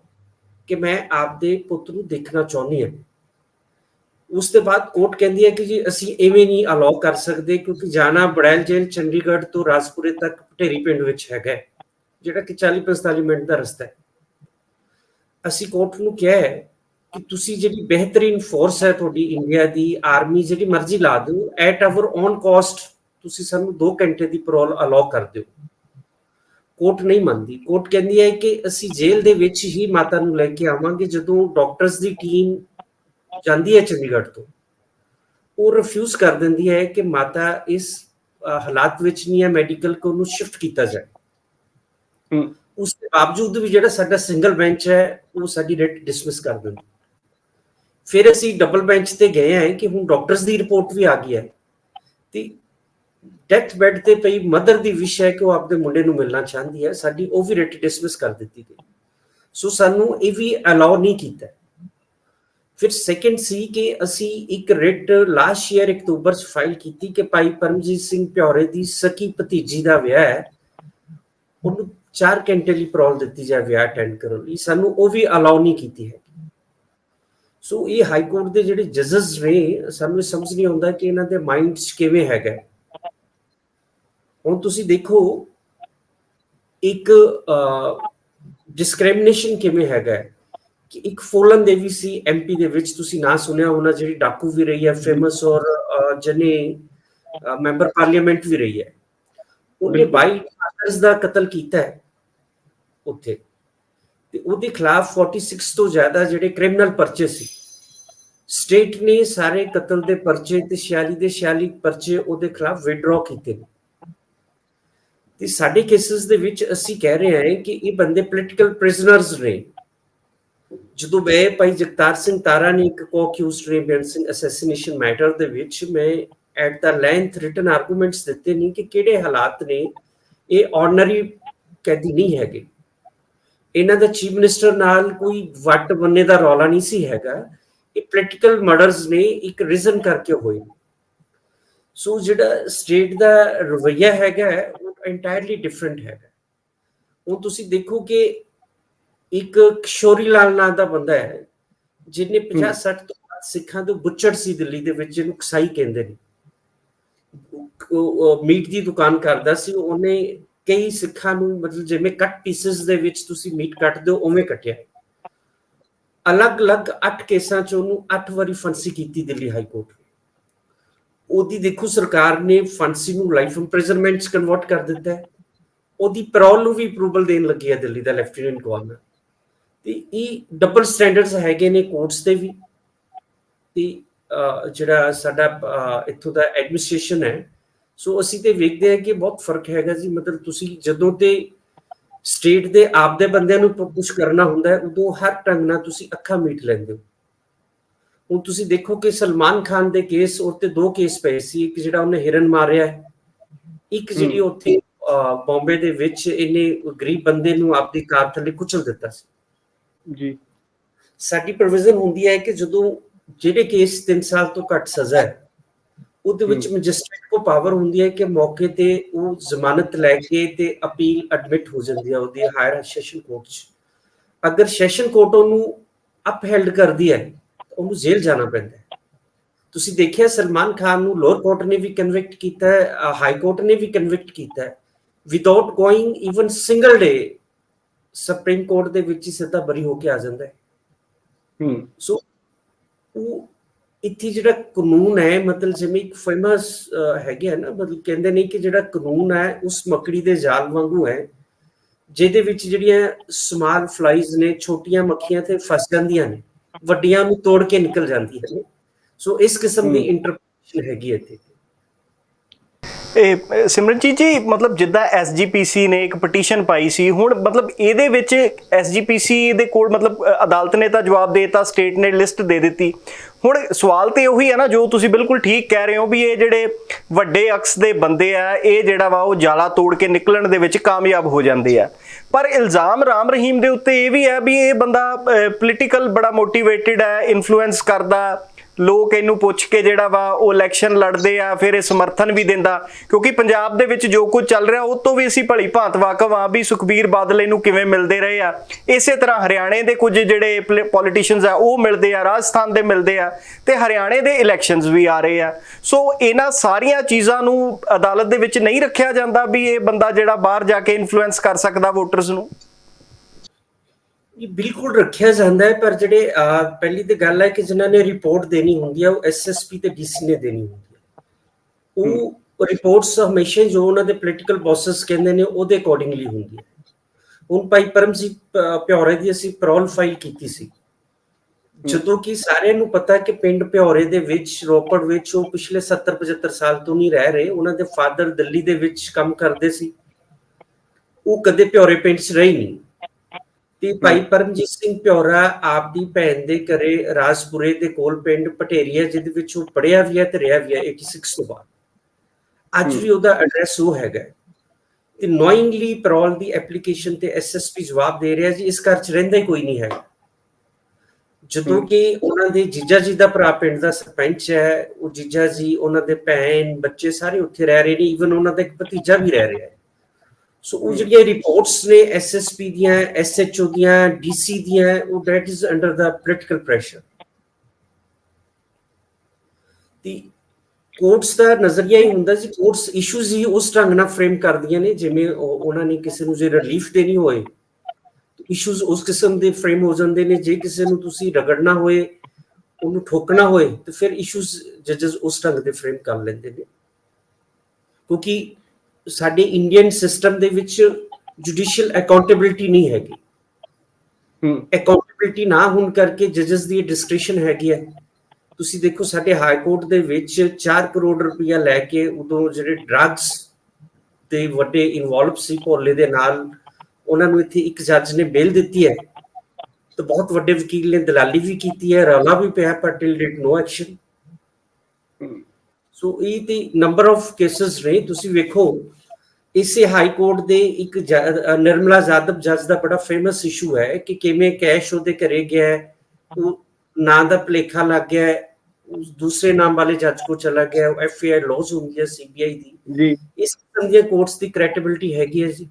ਕਿ ਮੈਂ ਆਪਦੇ ਪੁੱਤ ਨੂੰ ਦੇਖਣਾ ਚਾਹੁੰਦੀ ਹਾਂ। ਉਸ ਤੋਂ ਬਾਅਦ ਕੋਰਟ ਕਹਿੰਦੀ ਹੈ ਕਿ ਜੀ ਅਸੀਂ ਐਵੇਂ ਨਹੀਂ ਅਲਾਉ ਕਰ ਸਕਦੇ ਕਿਉਂਕਿ ਜਾਣਾ ਬੜੈਲ ਜੇਲ੍ਹ ਚੰਡੀਗੜ੍ਹ ਤੋਂ ਰਾਜਪੁਰੇ ਤੱਕ ਢੇਰੀ ਪਿੰਡ ਵਿੱਚ ਹੈਗਾ ਜਿਹੜਾ ਕਿ 40-45 ਮਿੰਟ ਦਾ ਰਸਤਾ ਹੈ। ਅਸੀਂ ਕੋਰਟ ਨੂੰ ਕਿਹਾ ਹੈ ਕਿ ਤੁਸੀਂ ਜਿਹੜੀ ਬਿਹਤਰੀਨ ਫੋਰਸ ਹੈ ਤੁਹਾਡੀ ਇੰਡੀਆ ਦੀ ਆਰਮੀ ਜਿਹੜੀ ਮਰਜ਼ੀ ਲਾ ਦਿਓ ਐਟ ਆਵਰ ਓਨ ਕਾਸਟ ਤੁਸੀਂ ਸਾਨੂੰ 2 ਘੰਟੇ ਦੀ ਪੈਰੋਲ ਅਲਾਉ ਕਰ ਦਿਓ। ਕੋਰਟ ਨਹੀਂ ਮੰਨਦੀ। ਕੋਰਟ ਕਹਿੰਦੀ ਹੈ ਕਿ ਅਸੀਂ ਜੇਲ੍ਹ ਦੇ ਵਿੱਚ ਹੀ ਮਾਤਾ ਨੂੰ ਲੈ ਕੇ ਆਵਾਂਗੇ ਜਦੋਂ ਡਾਕਟਰਸ ਦੀ ਟੀਮ ਜਾਂਦੀ ਹੈ ਚੰਡੀਗੜ੍ਹ ਤੋਂ। ਉਹ ਰਿਫਿਊਜ਼ ਕਰ ਦਿੰਦੀ ਹੈ ਕਿ ਮਾਤਾ ਇਸ ਹਾਲਾਤ ਵਿੱਚ ਨਹੀਂ ਹੈ ਮੈਡੀਕਲ ਕੋ ਨੂੰ ਸ਼ਿਫਟ ਕੀਤਾ ਜਾਏ। ਉਸ ਦੇ ਬਾਵਜੂਦ ਵੀ ਜਿਹੜਾ ਸਾਡਾ ਸਿੰਗਲ ਬੈਂਚ ਹੈ ਉਹ ਸਾਡੀ ਰਿਟ ਡਿਸਮਿਸ ਕਰ ਦਿੰਦਾ। ਫਿਰ ਅਸੀਂ ਡਬਲ ਬੈਂਚ ਤੇ ਗਏ ਹਾਂ ਕਿ ਹੁਣ ਡਾਕਟਰਸ ਦੀ ਰਿਪੋਰਟ ਵੀ ਆ ਗਈ ਹੈ। ਤੇ ਡੈਥ ਬੈੱਡ ਤੇ ਪਈ ਮਦਰ ਦੀ ਵਿਸ਼ ਹੈ ਕਿ ਉਹ ਆਪਣੇ ਮੁੰਡੇ ਨੂੰ ਮਿਲਣਾ ਚਾਹੁੰਦੀ ਹੈ। ਸਾਡੀ ਉਹ ਵੀ ਰਿਟ ਡਿਸਮਿਸ ਕਰ ਦਿੱਤੀ ਗਈ। ਸੋ ਸਾਨੂੰ ਇਹ ਵੀ ਅਲਾਉ ਨਹੀਂ ਕੀਤਾ। ਫਿਰ ਸੈਕੰਡ ਸੀ ਕਿ ਅਸੀਂ ਇੱਕ ਰਿਟ ਲਾਸਟ ਈਅਰ ਅਕਤੂਬਰ ਚ ਫਾਈਲ ਕੀਤੀ ਕਿ ਭਾਈ ਪਰਮਜੀਤ ਸਿੰਘ ਪਿਓਰੇ ਦੀ ਸਕੀ ਭਤੀਜੀ ਦਾ ਵਿਆਹ ਹੈ। ਉਹਨੂੰ 4 ਘੰਟੇ ਲਈ ਪ੍ਰੋਲ ਦਿੱਤੀ ਜਾਏ ਵਿਆਹ ਅਟੈਂਡ ਕਰਨ ਲਈ। ਸਾਨੂੰ ਉਹ ਵੀ ਅਲਾਉ ਨਹੀਂ ਕੀਤੀ ਹੈ। ਸੋ ਇਹ ਹਾਈ ਕੋਰਟ ਦੇ ਜਿਹੜੇ ਜੱਜਸ ਨੇ ਸਾਨੂੰ ਇਹ ਸਮਝ ਨਹੀਂ ਆਉਂਦਾ ਕਿ ਇਹਨਾਂ ਦੇ ਮਾਈਂਡ 'ਚ ਕਿਵੇਂ ਹੈਗਾ। ਹੁਣ ਤੁਸੀਂ ਦੇਖੋ ਇੱਕ ਡਿਸਕ੍ਰਿਮੀਨੇਸ਼ਨ ਕਿਵੇਂ ਹੈਗਾ ਕਿ ਇੱਕ ਫੋਲਨ ਦੇਵੀ ਸੀ ਐਮਪੀ ਦੇ ਵਿੱਚ ਤੁਸੀਂ ਨਾਂ ਸੁਣਿਆ ਹੋਣਾ ਜਿਹੜੀ ਡਾਕੂ ਵੀ ਰਹੀ ਹੈ ਫੇਮਸ ਔਰ ਜਨੇ ਮੈਂਬਰ ਪਾਰਲੀਮੈਂਟ ਵੀ ਰਹੀ ਹੈ। ਉਹਨੇ। 22 ਫਾਦਰਸ ਦਾ ਕਤਲ ਕੀਤਾ ਹੈ ਉੱਥੇ। ਤੇ ਉਹਦੇ ਖਿਲਾਫ 46 ਤੋਂ ਜ਼ਿਆਦਾ ਜਿਹੜੇ ਕ੍ਰਿਮੀਨਲ ਪਰਚੇ ਸੀ। ਸਟੇਟ ਨੇ ਸਾਰੇ ਕਤਲ ਦੇ ਪਰਚੇ ਤੇ 46 ਦੇ 46 ਪਰਚੇ ਉਹਦੇ ਖਿਲਾਫ ਵਿਡਰਾ ਕੀਤੇ ਨੇ। ਤੇ ਸਾਡੇ ਕੇਸਸ ਦੇ ਵਿੱਚ ਅਸੀਂ ਕਹਿ ਰਹੇ ਹਾਂ ਕਿ ਇਹ ਬੰਦੇ ਪੋਲੀਟੀਕਲ ਪ੍ਰਿਜ਼ਨਰਸ ਨੇ। ਜਦੋਂ ਮੈਂ ਭਾਈ ਜਗਤਾਰ ਸਿੰਘ ਤਾਰਾ ਨੇ ਇੱਕ ਕੋ-ਅਕਿਊਜ਼ਡ ਨੇ ਬੇਅੰਤ ਸਿੰਘ ਅਸੈਸੀਨੇਸ਼ਨ ਮੈਟਰ ਦੇ ਵਿੱਚ ਮੈਂ at the length written arguments ਦਿੱਤੇ ਨਹੀਂ ਕਿ ਕਿਹੜੇ ਹਾਲਾਤ ਨੇ, ਇਹ ਆਰਡੀਨਰੀ ਕੈਦੀ ਨਹੀਂ ਹੈਗੇ। ਇਹਨਾਂ ਦਾ ਚੀਫ ਮਿਨਿਸਟਰ ਨਾਲ ਕੋਈ ਵੱਟ ਬੰਨੇ ਦਾ ਰੌਲਾ ਨਹੀਂ ਸੀ ਹੈਗਾ। ਇਹ ਪੋਲੀਟੀਕਲ ਮਰਡਰਸ ਨੇ ਇੱਕ ਰੀਜ਼ਨ ਕਰਕੇ ਹੋਏ। ਸੋ ਜਿਹੜਾ ਸਟੇਟ ਦਾ ਰਵਈਆ ਹੈਗਾ ਉਹ ਐਂਟਾਇਰਲੀ ਡਿਫਰੈਂਟ ਹੈਗਾ ਹੁਣ ਤੁਸੀਂ ਦੇਖੋ ਕਿ ਇੱਕ ਕਿਸ਼ੋਰੀ ਲਾਲ ਨਾਂ ਦਾ ਬੰਦਾ ਹੈ ਜਿਹਨੇ 50 60 ਤੋਂ ਵੱਧ ਸਿੱਖਾਂ ਦੇ ਬੁੱਚੜ ਸੀ ਦਿੱਲੀ ਦੇ ਵਿੱਚ ਜਿਹਨੂੰ ਕਸਾਈ ਕਹਿੰਦੇ ਨੇ। ਮੀਟ ਦੀ ਦੁਕਾਨ ਕਰਦਾ ਸੀ ਉਹਨੇ ਕਈ ਸਿੱਖਾਂ ਨੂੰ ਮਤਲਬ ਜਿਵੇਂ ਕੱਟ ਪੀਸਸ ਦੇ ਵਿੱਚ ਤੁਸੀਂ ਮੀਟ ਕੱਟਦੇ ਹੋ ਉਵੇਂ ਕੱਟਿਆ। ਅਲੱਗ-ਅਲੱਗ 8 ਕੇਸਾਂ ਚ ਉਹਨੂੰ 8 ਵਾਰੀ ਫਾਂਸੀ ਕੀਤੀ ਦਿੱਲੀ ਹਾਈ ਕੋਰਟ ਉਹਦੀ ਦੇਖੋ ਸਰਕਾਰ ਨੇ ਫਾਂਸੀ ਨੂੰ ਲਾਈਫ ਇੰਪ੍ਰਿਜ਼ਨਮੈਂਟ ਕਨਵਰਟ ਕਰ ਦਿੱਤਾ ਹੈ। ਉਹਦੀ ਪੈਰੋਲ ਨੂੰ ਵੀ ਅਪਰੂਵਲ ਦੇਣ ਲੱਗੀ ਹੈ ਦਿੱਲੀ ਦਾ ਲੈਫਟੀਨੈਂਟ ਗਵਰਨਰ ਤੇ ਇਹ ਡਬਲ ਸਟੈਂਡਰਡਸ ਹੈਗੇ ਨੇ ਕੋਰਟਸ ਦੇ ਵੀ। ਤੇ ਜਿਹੜਾ ਸਾਡਾ ਇੱਥੋਂ ਦਾ ਐਡਮਿਨਿਸਟ੍ਰੇਸ਼ਨ ਹੈ। ਸੋ ਅਸੀਂ ਤੇ ਵੇਖਦੇ ਹਾਂ ਕਿ ਬਹੁਤ ਫ਼ਰਕ ਹੈਗਾ ਜੀ। ਮਤਲਬ ਤੁਸੀਂ ਜਦੋਂ ਤੇ ਸਟੇਟ ਦੇ ਆਪਦੇ ਬੰਦਿਆਂ ਨੂੰ ਕੁਝ ਕਰਨਾ ਹੁੰਦਾ ਹੈ, ਉਦੋਂ ਹਰ ਢੰਗ ਨਾਲ ਤੁਸੀਂ ਅੱਖਾਂ ਮੀਟ ਲੈਂਦੇ ਹੋ। ਹੁਣ ਤੁਸੀਂ ਦੇਖੋ ਕਿ ਸਲਮਾਨ ਖਾਨ ਦੇ ਕੇਸ ਉੱਤੇ ਦੋ ਕੇਸ ਪਏ ਸੀ ਇੱਕ ਜਿਹੜਾ ਉਹਨੇ ਹਿਰਨ ਮਾਰਿਆ ਹੈ ਇੱਕ ਜਿਹੜੀ ਉੱਥੇ ਬੰਬੇ ਦੇ ਵਿੱਚ ਇਹਨੇ ਗਰੀਬ ਬੰਦੇ ਨੂੰ ਆਪਦੀ ਕਾਰ ਥੱਲੇ ਕੁਚਲ ਦਿੱਤਾ ਸੀ। ਜੀ। ਸਾਡੀ ਪ੍ਰੋਵੀਜ਼ਨ ਹੁੰਦੀ ਹੈ ਕਿ ਜਦੋਂ ਜਿਹੜੇ ਕੇਸ 3 ਸਾਲ ਤੋਂ ਘੱਟ ਸਜ਼ਾ ਹੈ ਉਹਦੇ ਵਿੱਚ ਮੈਜਿਸਟ੍ਰੇਟ ਕੋ ਪਾਵਰ ਹੁੰਦੀ ਹੈ ਕਿ ਮੌਕੇ ਤੇ ਉਹ ਜ਼ਮਾਨਤ ਲੈ ਕੇ ਤੇ ਅਪੀਲ ਐਡਮਿਟ ਹੋ ਜਾਂਦੀ ਹੈ ਉਹਦੀ ਹਾਇਰ ਸੈਸ਼ਨ ਕੋਰਟ 'ਚ। ਅਗਰ ਸੈਸ਼ਨ ਕੋਰਟ ਉਹਨੂੰ ਅਪਹੈਲਡ ਕਰਦੀ ਹੈ ਉਹਨੂੰ ਜੇਲ੍ਹ ਜਾਣਾ ਪੈਂਦਾ ਹੈ। ਤੁਸੀਂ ਦੇਖਿਆ ਸਲਮਾਨ ਖਾਨ ਨੂੰ ਲੋਅਰ ਕੋਰਟ ਨੇ ਵੀ ਕਨਵਿਕਟ ਕੀਤਾ ਹੈ ਹਾਈ ਕੋਰਟ ਨੇ ਵੀ ਕਨਵਿਕਟ ਕੀਤਾ ਹੈ। Without going even single day supreme court ਦੇ ਵਿੱਚ ਹੀ ਸਿੱਧਾ ਬਰੀ ਹੋ ਕੇ ਆ ਜਾਂਦਾ ਹੈ। ਹੂੰ। ਸੋ ਉਹ ਇੱਥੇ ਜਿਹੜਾ ਕਾਨੂੰਨ ਹੈ ਮਤਲਬ ਜਿਵੇਂ ਇੱਕ ਫੇਮਸ ਹੈਗੇ ਨਾ ਮਤਲਬ ਕਹਿੰਦੇ ਨੇ ਕਿ ਜਿਹੜਾ ਕਾਨੂੰਨ ਹੈ ਉਸ ਮੱਕੜੀ ਦੇ ਜਾਲ ਵਾਂਗੂ ਹੈ। ਜਿਹਦੇ ਵਿੱਚ ਜਿਹੜੀਆਂ ਸਮਾਲ ਫਲਾਈਜ਼ ਨੇ ਛੋਟੀਆਂ ਮੱਖੀਆਂ ਤੇ ਫਸ ਜਾਂਦੀਆਂ ਨੇ। ਵੱਡੀਆਂ ਨੂੰ ਤੋੜ ਕੇ ਨਿਕਲ ਜਾਂਦੀਆਂ ਨੇ ਸੋ ਇਸ ਕਿਸਮ ਦੀ। ਇੰਟਰਪ੍ਰੀਟੇਸ਼ਨ ਹੈਗੀ ਹੈ ਇੱਥੇ। ਇਹ ਸਿਮਰਨਜੀਤ ਜੀ ਮਤਲਬ ਜਿੱਦਾਂ ਐਸਜੀਪੀਸੀ ਨੇ ਇੱਕ ਪਟੀਸ਼ਨ ਪਾਈ ਸੀ ਹੁਣ ਮਤਲਬ ਇਹਦੇ ਵਿੱਚ ਐਸਜੀਪੀਸੀ ਦੇ ਕੋਲ ਮਤਲਬ ਅਦਾਲਤ ਨੇ ਤਾਂ ਜਵਾਬ ਦੇ ਦਿੱਤਾ ਸਟੇਟ ਨੇ ਲਿਸਟ ਦੇ ਦਿੱਤੀ। ਹੁਣ ਸਵਾਲ ਤੇ ਉਹੀ ਹੈ ਨਾ ਜੋ ਤੁਸੀਂ ਬਿਲਕੁਲ ਠੀਕ ਕਹਿ ਰਹੇ ਹੋ ਵੀ ਇਹ ਜਿਹੜੇ ਵੱਡੇ ਅਕਸ ਦੇ ਬੰਦੇ ਆ ਇਹ ਜਿਹੜਾ ਵਾ ਉਹ ਜਾਲਾ ਤੋੜ ਕੇ ਨਿਕਲਣ ਦੇ ਵਿੱਚ ਕਾਮਯਾਬ ਹੋ ਜਾਂਦੇ ਆ। ਪਰ ਇਲਜ਼ਾਮ ਰਾਮ ਰਹੀਮ ਦੇ ਉੱਤੇ ਇਹ ਵੀ ਹੈ ਵੀ ਇਹ ਬੰਦਾ ਪੋਲੀਟੀਕਲ ਬੜਾ ਮੋਟੀਵੇਟਿਡ ਹੈ ਇਨਫਲੂਐਂਸ ਕਰਦਾ ਲੋਕ ਇਹਨੂੰ ਪੁੱਛ ਕੇ ਜਿਹੜਾ ਵਾ ਉਹ ਇਲੈਕਸ਼ਨ ਲੜਦੇ ਆ, ਫਿਰ ਇਹ ਸਮਰਥਨ ਵੀ ਦਿੰਦਾ। ਕਿਉਂਕਿ ਪੰਜਾਬ ਦੇ ਵਿੱਚ ਜੋ ਕੁਝ ਚੱਲ ਰਿਹਾ, ਉਹ ਤੋਂ ਵੀ ਅਸੀਂ ਭਲੀ ਭਾਂਤ ਵਾਕਫ ਆ ਵੀ ਸੁਖਬੀਰ ਬਾਦਲ ਇਹਨੂੰ ਕਿਵੇਂ ਮਿਲਦੇ ਰਹੇ ਆ। ਇਸੇ ਤਰ੍ਹਾਂ ਹਰਿਆਣੇ ਦੇ ਕੁਝ ਜਿਹੜੇ ਪੋਲੀਟੀਸ਼ੀਅਨਸ ਆ, ਉਹ ਮਿਲਦੇ ਆ, ਰਾਜਸਥਾਨ ਦੇ ਮਿਲਦੇ ਆ ਤੇ ਹਰਿਆਣੇ ਦੇ ਇਲੈਕਸ਼ਨਸ ਵੀ ਆ ਰਹੇ ਆ। ਸੋ ਇਹਨਾਂ ਸਾਰੀਆਂ ਚੀਜ਼ਾਂ ਨੂੰ ਅਦਾਲਤ ਦੇ ਵਿੱਚ ਨਹੀਂ ਰੱਖਿਆ ਜਾਂਦਾ ਵੀ ਇਹ ਬੰਦਾ ਜਿਹੜਾ ਬਾਹਰ ਜਾ ਕੇ ਇਨਫਲੂਐਂਸ ਕਰ ਸਕਦਾ ਵੋਟਰਸ ਨੂੰ। ਇਹ ਬਿਲਕੁਲ ਰੱਖਿਆ ਜਾਂਦਾ ਹੈ ਪਰ ਜਿਹੜੇ ਪਹਿਲੀ ਤੇ ਗੱਲ ਹੈ ਕਿ ਜਿਨ੍ਹਾਂ ਨੇ ਰਿਪੋਰਟ ਦੇਣੀ ਹੁੰਦੀ ਹੈ ਉਹ ਐਸਐਸਪੀ ਤੇ ਡੀਸੀ ਨੇ ਦੇਣੀ ਹੁੰਦੀ ਹੈ। ਉਹ ਰਿਪੋਰਟਸ ਹਮੇਸ਼ਾ ਜੋ ਉਹਨਾਂ ਦੇ ਪੋਲੀਟੀਕਲ ਬੌਸਸ ਕਹਿੰਦੇ ਨੇ ਉਹਦੇ ਅਕੋਰਡਿੰਗਲੀ ਹੁੰਦੀ ਹੈ। ਹੁਣ ਭਾਈ ਪਰਮਜੀਤ ਪ- ਪਿਉਰੇ ਦੀ ਅਸੀਂ ਪ੍ਰੋਲ ਫਾਈਲ ਕੀਤੀ ਸੀ। ਜਦੋਂ ਕਿ ਸਾਰਿਆਂ ਨੂੰ ਪਤਾ ਕਿ ਪਿੰਡ ਪਿਉਰੇ ਦੇ ਵਿੱਚ ਰੋਪੜ ਵਿੱਚ ਉਹ ਪਿਛਲੇ 70 75 ਸਾਲ ਤੋਂ ਨਹੀਂ ਰਹਿ ਰਹੇ ਉਹਨਾਂ ਦੇ ਫਾਦਰ ਦਿੱਲੀ ਦੇ ਵਿੱਚ ਕੰਮ ਕਰਦੇ ਸੀ। ਉਹ ਕਦੇ ਪਿਉਰੇ ਪਿੰਡ 'ਚ ਰਹੀ ਨਹੀਂ। ਤੇ ਭਾਈ ਪਰਮਜੀਤ ਸਿੰਘ ਪਿਉਰਾ ਆਪ ਦੀ ਭੈਣ ਦੇ ਘਰੇ ਰਾਜਪੁਰੇ ਦੇ ਕੋਲ ਪਿੰਡ ਪਟੇਰੀਆ ਜਿਹਦੇ ਵਿੱਚ ਉਹ ਪੜਿਆ ਵੀ ਹੈ ਤੇ ਰਿਹਾ ਵੀ ਹੈ 86 ਤੋਂ ਬਾਅਦ। ਅੱਜ ਵੀ ਉਹਦਾ ਐਡਰੈਸ ਉਹ ਹੈਗਾ। ਤੇ ਨੋਇੰਗਲੀ ਪੈਰੋਲ ਦੀ ਐਪਲੀਕੇਸ਼ਨ ਤੇ ਐਸਐਸਪੀ ਜਵਾਬ ਦੇ ਰਿਹਾ ਜੀ ਇਸ ਘਰ 'ਚ ਰਹਿੰਦਾ ਹੀ ਕੋਈ ਨਹੀਂ ਹੈਗਾ। ਜਦੋਂ ਕਿ ਉਹਨਾਂ ਦੇ ਜੀਜਾ ਜੀ ਦਾ ਭਰਾ ਪਿੰਡ ਦਾ ਸਰਪੰਚ ਹੈ ਉਹ ਜੀਜਾ ਜੀ ਉਹਨਾਂ ਦੇ ਭੈਣ ਬੱਚੇ ਸਾਰੇ ਉੱਥੇ ਰਹਿ ਰਹੇ ਨੇ ਈਵਨ ਉਹਨਾਂ ਦਾ ਇੱਕ ਭਤੀਜਾ ਵੀ ਰਹਿ ਰਿਹਾ ਹੈ। ਸੋ ਉਹ ਜਿਹੜੀਆਂ ਰਿਪੋਰਟਸ ਨੇ ਐਸਐਸਪੀ ਦੀਆਂ ਐਸਐਚਓ ਦੀਆਂ ਡੀਸੀ ਦੀਆਂ, ਉਹ that is under the political pressure the courts ਦਾ ਨਜ਼ਰੀਆ ਹੀ ਹੁੰਦਾ ਜੀ ਕੋਰਟਸ ਇਸ਼ੂਜ਼ ਹੀ ਉਸ ਢੰਗ ਨਾਲ ਫਰੇਮ ਕਰਦੀਆਂ ਨੇ, ਜਿਵੇਂ ਉਹਨਾਂ ਨੇ ਕਿਸੇ ਨੂੰ ਜੇ ਰਿਲੀਫ ਦੇਣੀ ਹੋਏ ਇਸ਼ੂਜ਼ ਉਸ ਕਿਸਮ ਦੇ ਫਰੇਮ ਹੋ ਜਾਂਦੇ ਨੇ, ਜੇ ਕਿਸੇ ਨੂੰ ਤੁਸੀਂ ਰਗੜਨਾ ਹੋਏ, ਉਹਨੂੰ ਠੋਕਣਾ ਹੋਏ, ਤੇ ਫਿਰ ਇਸ਼ੂਜ਼ ਜੱਜਸ ਉਸ ਢੰਗ ਦੇ ਫਰੇਮ ਕਰ ਲੈਂਦੇ ਨੇ। ਕਿਉਂਕਿ ਸਾਡੇ ਇੰਡੀਅਨ ਸਿਸਟਮ ਦੇ ਵਿੱਚ ਜੁਡੀਸ਼ੀਅਲ ਅਕਾਊਂਟੇਬਿਲਟੀ ਨਹੀਂ ਹੈਗੀ। ਹੂੰ। ਅਕਾਊਂਟੇਬਿਲਟੀ ਨਾ ਹੋਣ ਕਰਕੇ ਜੱਜਸ ਦੀ ਡਿਸਕ੍ਰਿਸ਼ਨ ਹੈਗੀ ਹੈ। ਤੁਸੀਂ ਦੇਖੋ ਸਾਡੇ ਹਾਈ ਕੋਰਟ ਦੇ ਵਿੱਚ 4 ਕਰੋੜ ਰੁਪਇਆ ਲੈ ਕੇ ਉਦੋਂ ਜਿਹੜੇ ਡਰੱਗਸ ਦੇ ਵੱਡੇ ਇਨਵੋਲਵ ਸੀ ਭੋਲੇ ਦੇ ਨਾਲ ਉਹਨਾਂ ਨੂੰ ਇੱਥੇ ਇੱਕ ਜੱਜ ਨੇ ਬੇਲ ਦਿੱਤੀ ਹੈ। ਤੇ ਬਹੁਤ ਵੱਡੇ ਵਕੀਲ ਨੇ ਦਲਾਲੀ ਵੀ ਕੀਤੀ ਹੈ ਰੌਲਾ ਵੀ ਪਿਆ ਪਰ till did no action so ਇਹ ਤੇ ਨੰਬਰ ਆਫ ਕੇਸਸ ਨੇ ਤੁਸੀਂ ਵੇਖੋ ਇਸੇ ਹਾਈ ਕੋਰਟ ਦੇ ਇੱਕ ਨਿਰਮਲਾ ਜਾਦਵ ਜੱਜ ਦਾ ਬੜਾ ਫੇਮਸ ਇਸ਼ੂ ਹੈ ਕਿ ਕਿਵੇਂ ਕੈਸ਼ ਉਹਦੇ ਘਰੇ ਗਿਆ ਉਹ ਨਾਂ ਦਾ ਭਲੇਖਾ ਲੱਗ ਗਿਆ ਦੂਸਰੇ ਨਾਮ ਵਾਲੇ ਜੱਜ ਕੋ ਚਲਾ ਗਿਆ ਐਫ ਆਈ ਆਰ ਲੌਸ ਹੁੰਦੀ ਹੈ ਸੀਬੀਆਈ ਦੀ। ਜੀ। ਇਸ ਕਿਸਮ ਦੀਆਂ ਕੋਰਟਸ ਦੀ ਕ੍ਰੈਡੀਬਿਲਿਟੀ ਹੈਗੀ ਹੈ ਜੀ।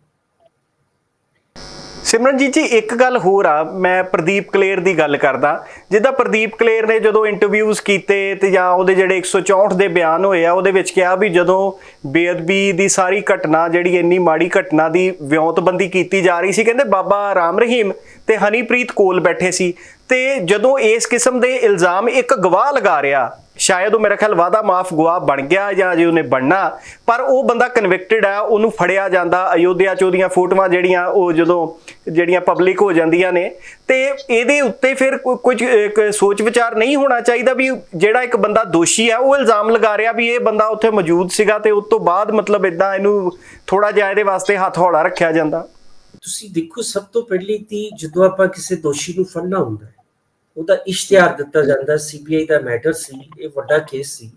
ਸਿਮਰਨਜੀਤ ਜੀ ਇੱਕ ਗੱਲ ਹੋਰ ਆ, ਮੈਂ ਪ੍ਰਦੀਪ ਕਲੇਰ ਦੀ ਗੱਲ ਕਰਦਾ। ਜਿੱਦਾਂ ਪ੍ਰਦੀਪ ਕਲੇਰ ਨੇ ਜਦੋਂ ਇੰਟਰਵਿਊਜ਼ ਕੀਤੇ ਤੇ ਜਾਂ ਉਹਦੇ ਜਿਹੜੇ 164 ਦੇ ਬਿਆਨ ਹੋਏ ਆ, ਉਹਦੇ ਵਿੱਚ ਕਿਹਾ ਵੀ ਜਦੋਂ ਬੇਅਦਬੀ ਦੀ ਸਾਰੀ ਘਟਨਾ, ਜਿਹੜੀ ਇੰਨੀ ਮਾੜੀ ਘਟਨਾ ਦੀ ਵਿਉਂਤਬੰਦੀ ਕੀਤੀ ਜਾ ਰਹੀ ਸੀ, ਕਹਿੰਦੇ ਬਾਬਾ ਰਾਮ ਰਹੀਮ ਤੇ ਹਨੀਪ੍ਰੀਤ ਕੋਲ ਬੈਠੇ ਸੀ। ਤੇ ਜਦੋਂ ਇਸ ਕਿਸਮ ਦੇ ਇਲਜ਼ਾਮ ਇੱਕ ਗਵਾਹ ਲਗਾ ਰਿਹਾ ਸ਼ਾਇਦ ਉਹ ਮੇਰਾ ਖਿਆਲ ਵਾਦਾ ਮਾਫ ਗਵਾਹ ਬਣ ਗਿਆ ਜਾਂ ਜੇ ਉਹਨੇ ਬਣਨਾ, ਪਰ ਉਹ ਬੰਦਾ ਕਨਵਿਕਟਡ ਆ, ਉਹਨੂੰ ਫੜਿਆ ਜਾਂਦਾ, ਅਯੋਧਿਆ ਚ ਉਹਦੀਆਂ ਫੋਟੋਆਂ ਜਿਹੜੀਆਂ ਉਹ ਜਦੋਂ ਜਿਹੜੀਆਂ ਪਬਲਿਕ ਹੋ ਜਾਂਦੀਆਂ ਨੇ, ਤੇ ਇਹਦੇ ਉੱਤੇ ਫਿਰ ਕੁਝ ਸੋਚ ਵਿਚਾਰ ਨਹੀਂ ਹੋਣਾ ਚਾਹੀਦਾ ਵੀ ਜਿਹੜਾ ਇੱਕ ਬੰਦਾ ਦੋਸ਼ੀ ਆ, ਉਹ ਇਲਜ਼ਾਮ ਲਗਾ ਰਿਹਾ ਵੀ ਇਹ ਬੰਦਾ ਉੱਥੇ ਮੌਜੂਦ ਸੀਗਾ ਤੇ ਉਸ ਤੋਂ ਬਾਅਦ ਮਤਲਬ ਇਦਾਂ ਇਹਨੂੰ ਥੋੜਾ ਜਿਹਾ ਇਹਦੇ ਵਾਸਤੇ ਹੱਥ ਹੌਲਾ ਰੱਖਿਆ ਜਾਂਦਾ। ਤੁਸੀਂ ਦੇਖੋ, ਸਭ ਤੋਂ ਪਹਿਲੀ ਤੀ ਜਦੋਂ ਆਪਾਂ ਕਿਸੇ ਦੋਸ਼ੀ ਨੂੰ ਫੜਨਾ ਹੁੰਦਾ ਹੈ ਉਹਦਾ ਇਸ਼ਤਿਹਾਰ ਦਿੱਤਾ ਜਾਂਦਾ ਸੀਬੀਆਈ ਦਾ ਮੈਟਰ ਸੀ ਇਹ ਵੱਡਾ ਕੇਸ ਸੀ।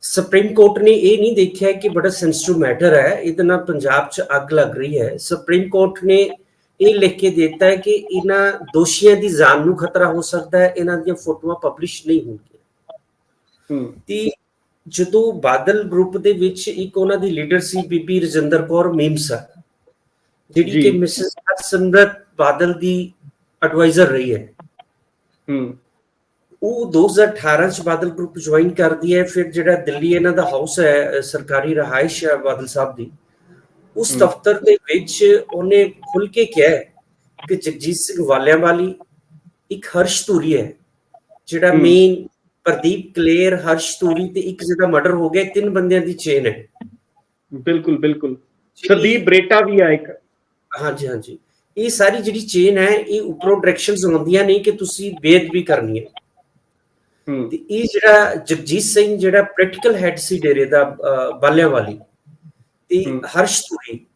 ਸੁਪਰੀਮ ਕੋਰਟ ਨੇ ਇਹ ਨਹੀਂ ਦੇਖਿਆ ਕਿ ਬੜਾ ਸੈਂਸਿਟਿਵ ਮੈਟਰ ਹੈ ਇਹਦੇ ਨਾਲ ਪੰਜਾਬ 'ਚ ਅੱਗ ਲੱਗ ਰਹੀ ਹੈ। ਸੁਪਰੀਮ ਕੋਰਟ ਨੇ ਇਹ ਲਿਖ ਕੇ ਦਿੱਤਾ ਹੈ ਕਿ ਇਹਨਾਂ ਦੋਸ਼ੀਆਂ ਦੀ ਜਾਨ ਨੂੰ ਖਤਰਾ ਹੋ ਸਕਦਾ ਹੈ ਇਹਨਾਂ ਦੀਆਂ ਫੋਟੋਆਂ ਪਬਲਿਸ਼ ਨਹੀਂ ਹੋਣਗੀਆਂ। ਹੂੰ। ਤੇ ਜਦੋਂ ਬਾਦਲ ਗਰੁੱਪ ਦੇ ਵਿੱਚ ਇੱਕ ਉਹਨਾਂ ਦੀ ਲੀਡਰ ਸੀ ਬੀਬੀ ਰਜਿੰਦਰ ਕੌਰ ਮੀਮਸਾ ਜਿਹੜੀ। ਕਿ ਮਿਸਿਸ ਹਰਸਿਮਰਤ ਬਾਦਲ ਦੀ ਐਡਵਾਈਜ਼ਰ ਰਹੀ ਹੂੰ। ਉਹ 2018 ਚ ਬਾਦਲ ਗਰੁੱਪ ਜੁਆਇਨ ਕਰਦੀ ਹੈ ਫਿਰ ਜਿਹੜਾ ਦਿੱਲੀ ਇਹਨਾਂ ਦਾ ਹਾਊਸ ਹੈ ਸਰਕਾਰੀ ਰਹਾਇਸ਼ ਹੈ ਬਾਦਲ ਸਾਹਿਬ ਦੀ ਉਸ। ਦਫ਼ਤਰ ਦੇ ਵਿੱਚ ਉਹਨੇ ਖੁੱਲ ਕੇ ਕਿਹਾ ਕਿ ਜਗਜੀਤ ਸਿੰਘ ਵਾਲਿਆਂ ਵਾਲੀ ਇੱਕ ਹਰਸ਼ ਧੂਰੀ ਹੈ ਜਿਹੜਾ। ਮੇਨ ਪ੍ਰਦੀਪ ਕਲੇਰ ਹਰਸ਼ ਧੂਰੀ ਤੇ ਇੱਕ ਜਿਹੜਾ ਮਰਡਰ ਹੋ ਗਿਆ ਤਿੰਨ ਬੰਦਿਆਂ ਦੀ ਚੇਨ ਹੈ। ਬਿਲਕੁਲ ਬਿਲਕੁਲ। ਜਿਹੜੀ- ਬਰੇਟਾ ਵੀ ਆ ਇੱਕ। ਹਾਂਜੀ ਹਾਂਜੀ। ਇਹ ਸਾਰੀ ਜਿਹੜੀ ਚੇਨ ਹੈ ਇਹ ਉੱਪਰੋਂ ਡਾਇਰੈਕਸ਼ਨਸ ਹੁੰਦੀਆਂ ਨੇ ਕਿ ਤੁਸੀਂ ਬੇਅਦਬੀ ਕਰਨੀ ਹੈ। ਤੇ ਇਹ ਜਿਹੜਾ ਜਗਜੀਤ ਸਿੰਘ ਜਿਹੜਾ ਪ੍ਰੈਕਟੀਕਲ ਹੈਡ ਸੀ ਡੇਰੇ ਦਾ ਬਾਲਿਆਂ ਵਾਲੀ ਤੇ। ਹਰਸ਼ ਤੁਰੀ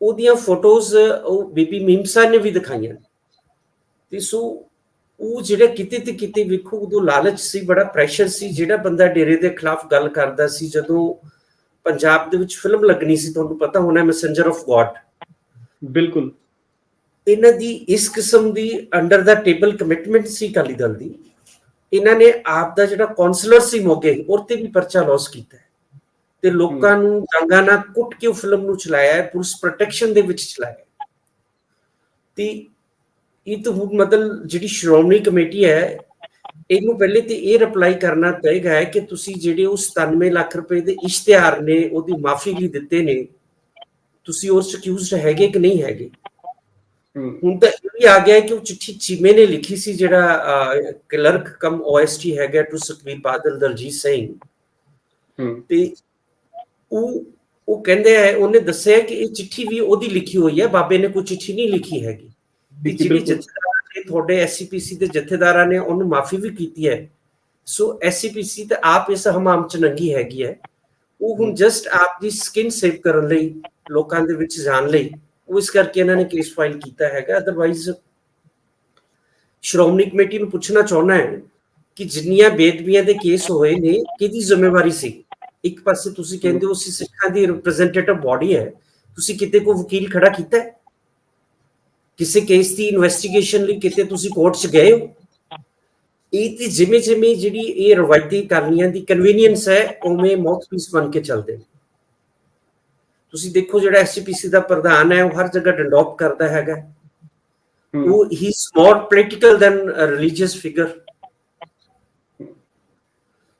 ਉਹਦੀਆਂ ਫੋਟੋਜ਼ ਉਹ ਬੀਬੀ ਮੀਮਸਾ ਨੇ ਵੀ ਦਿਖਾਈਆਂ ਤੇ ਸੋ ਉਹ ਜਿਹੜਾ ਕਿਤੇ ਤੇ ਕਿਤੇ ਵੇਖੋ ਉਦੋਂ ਲਾਲਚ ਸੀ ਬੜਾ ਪ੍ਰੈਸ਼ਰ ਸੀ ਜਿਹੜਾ ਬੰਦਾ ਡੇਰੇ ਦੇ ਖਿਲਾਫ ਗੱਲ ਕਰਦਾ ਸੀ ਜਦੋਂ ਪੰਜਾਬ ਦੇ ਵਿੱਚ ਫਿਲਮ ਲੱਗਣੀ ਸੀ ਤੁਹਾਨੂੰ ਪਤਾ ਹੋਣਾ ਮੈਸੇਂਜਰ ਆਫ ਗੋਡ ਬਿਲਕੁਲ। ਇਹਨਾਂ ਦੀ ਇਸ ਕਿਸਮ ਦੀ ਅੰਡਰ ਦਾ ਟੇਬਲ ਕਮਿਟਮੈਂਟ ਸੀ ਅਕਾਲੀ ਦਲ ਦੀ। ਇਹਨਾਂ ਨੇ ਆਪ ਦਾ ਜਿਹੜਾ ਕਾਉਂਸਲਰ ਸੀ ਮੋਗੇ ਉਹ ਵੀ ਪਰਚਾ ਲਾਸ ਕੀਤਾ ਤੇ ਲੋਕਾਂ ਨੂੰ ਡਾਂਗਾ ਨਾਲ ਕੁੱਟ ਕੇ ਉਹ ਫਿਲਮ ਨੂੰ ਚਲਾਇਆ ਹੈ, ਪੁਲਿਸ ਪ੍ਰੋਟੈਕਸ਼ਨ ਦੇ ਵਿੱਚ ਚਲਾਇਆ ਤੇ ਇਹ ਤਾਂ ਮਤਲਬ ਜਿਹੜੀ ਸ਼੍ਰੋਮਣੀ ਕਮੇਟੀ ਹੈ, ਇਹਨੂੰ ਪਹਿਲੇ ਤੇ ਇਹ ਰਿਪਲਾਈ ਕਰਨਾ ਪਏਗਾ ਹੈ ਕਿ ਤੁਸੀਂ ਜਿਹੜੇ ਉਹ 97 ਲੱਖ ਰੁਪਏ ਦੇ ਇਸ਼ਤਿਹਾਰ ਨੇ, ਉਹਦੀ ਮਾਫੀ ਲਈ ਦਿੱਤੇ ਨੇ, ਤੁਸੀਂ ਉਸ ਚ ਅਕਿਊਜ਼ਡ ਹੈਗੇ ਕਿ ਨਹੀਂ ਹੈਗੇ? ਹੁਣ ਤਾਂ ਇਹ ਵੀ ਆ ਗਿਆ ਕਿ ਉਹ ਚਿੱਠੀ ਚੀਮੇ ਨੇ ਲਿਖੀ ਸੀ ਜਿਹੜਾ ਕਲਰਕ ਕਮ ਓਐਸਟੀ ਹੈਗਾ ਟੂ ਸੁਖਬੀਰ ਬਾਦਲ ਦਲਜੀਤ ਸਿੰਘ। ਤੇ ਉਹ ਉਹ ਕਹਿੰਦੇ ਹੈ ਉਹਨੇ ਦੱਸਿਆ ਕਿ ਇਹ ਚਿੱਠੀ ਵੀ ਉਹਦੀ ਲਿਖੀ ਹੋਈ ਹੈ ਬਾਬੇ ਨੇ ਕੋਈ ਚਿੱਠੀ ਨਹੀਂ ਲਿਖੀ ਹੈਗੀ। ਜਿਹੜੇ ਜਥੇਦਾਰਾਂ ਨੇ ਤੁਹਾਡੇ ਐਸਸੀਪੀਸੀ ਦੇ ਜਥੇਦਾਰਾਂ ਨੇ ਉਹਨੂੰ ਮਾਫੀ ਵੀ ਕੀਤੀ ਹੈ। ਸੋ ਐਸਸੀਪੀਸੀ ਤਾਂ ਆਪ ਇਸ ਹਮਾਮ ਚ ਨੰਗੀ ਹੈਗੀ ਹੈ। ਉਹ ਹੁਣ ਜਸਟ ਆਪ ਦੀ ਸਕਿਨ ਸੇਵ ਕਰਨ ਲਈ ਲੋਕਾਂ ਦੇ ਵਿੱਚ ਜਾਣ ਲਈ ਉਹ ਇਸ ਕਰਕੇ ਇਹਨਾਂ ਨੇ ਕੇਸ ਫਾਈਲ ਕੀਤਾ ਹੈਗਾ। ਅਦਰਵਾਈਜ਼ ਸ਼੍ਰੋਮਣੀ ਕਮੇਟੀ ਨੂੰ ਪੁੱਛਣਾ ਚਾਹੁੰਦਾ ਹੈ ਕਿ ਜਿੰਨੀਆਂ ਬੇਦਬੀਆਂ ਦੇ ਕੇਸ ਹੋਏ ਨੇ, ਕਿਹਦੀ ਜ਼ਿੰਮੇਵਾਰੀ ਸੀ? ਇੱਕ ਪਾਸੇ ਤੁਸੀਂ ਕਹਿੰਦੇ ਹੋ ਅਸੀਂ ਸਿੱਖਾਂ ਦੀ ਰਿਪਰੈਜ਼ੈਂਟੇਟਿਵ ਬਾਡੀ ਹੈ। ਤੁਸੀਂ ਕਿਤੇ ਕੋਈ ਵਕੀਲ ਖੜਾ ਕੀਤਾ ਹੈ? ਕਿਸੇ ਕੇਸ ਦੀ ਇਨਵੈਸਟੀਗੇਸ਼ਨ ਲਈ ਕਿਤੇ ਤੁਸੀਂ ਕੋਰਟ 'ਚ ਗਏ ਹੋ? ਇਹ ਤੇ ਜਿਵੇਂ ਜਿਵੇਂ ਜਿਹੜੀ ਇਹ ਰਵਾਇਤੀ ਕਾਨੂੰਨੀਆਂ ਦੀ ਕਨਵੀਨੀਅੰਸ ਹੈ, ਉਵੇਂ ਮੌਤ ਪੀਸ ਬਣ ਕੇ ਚੱਲਦੇ ਨੇ। ਤੁਸੀਂ ਦੇਖੋ ਜਿਹੜਾ ਐਸਜੀਪੀਸੀ ਦਾ ਪ੍ਰਧਾਨ ਹੈ ਉਹ ਹਰ ਜਗ੍ਹਾ ਡੰਡੋਪ ਕਰਦਾ ਹੈਗਾ। ਉਹ he is more political than religious figure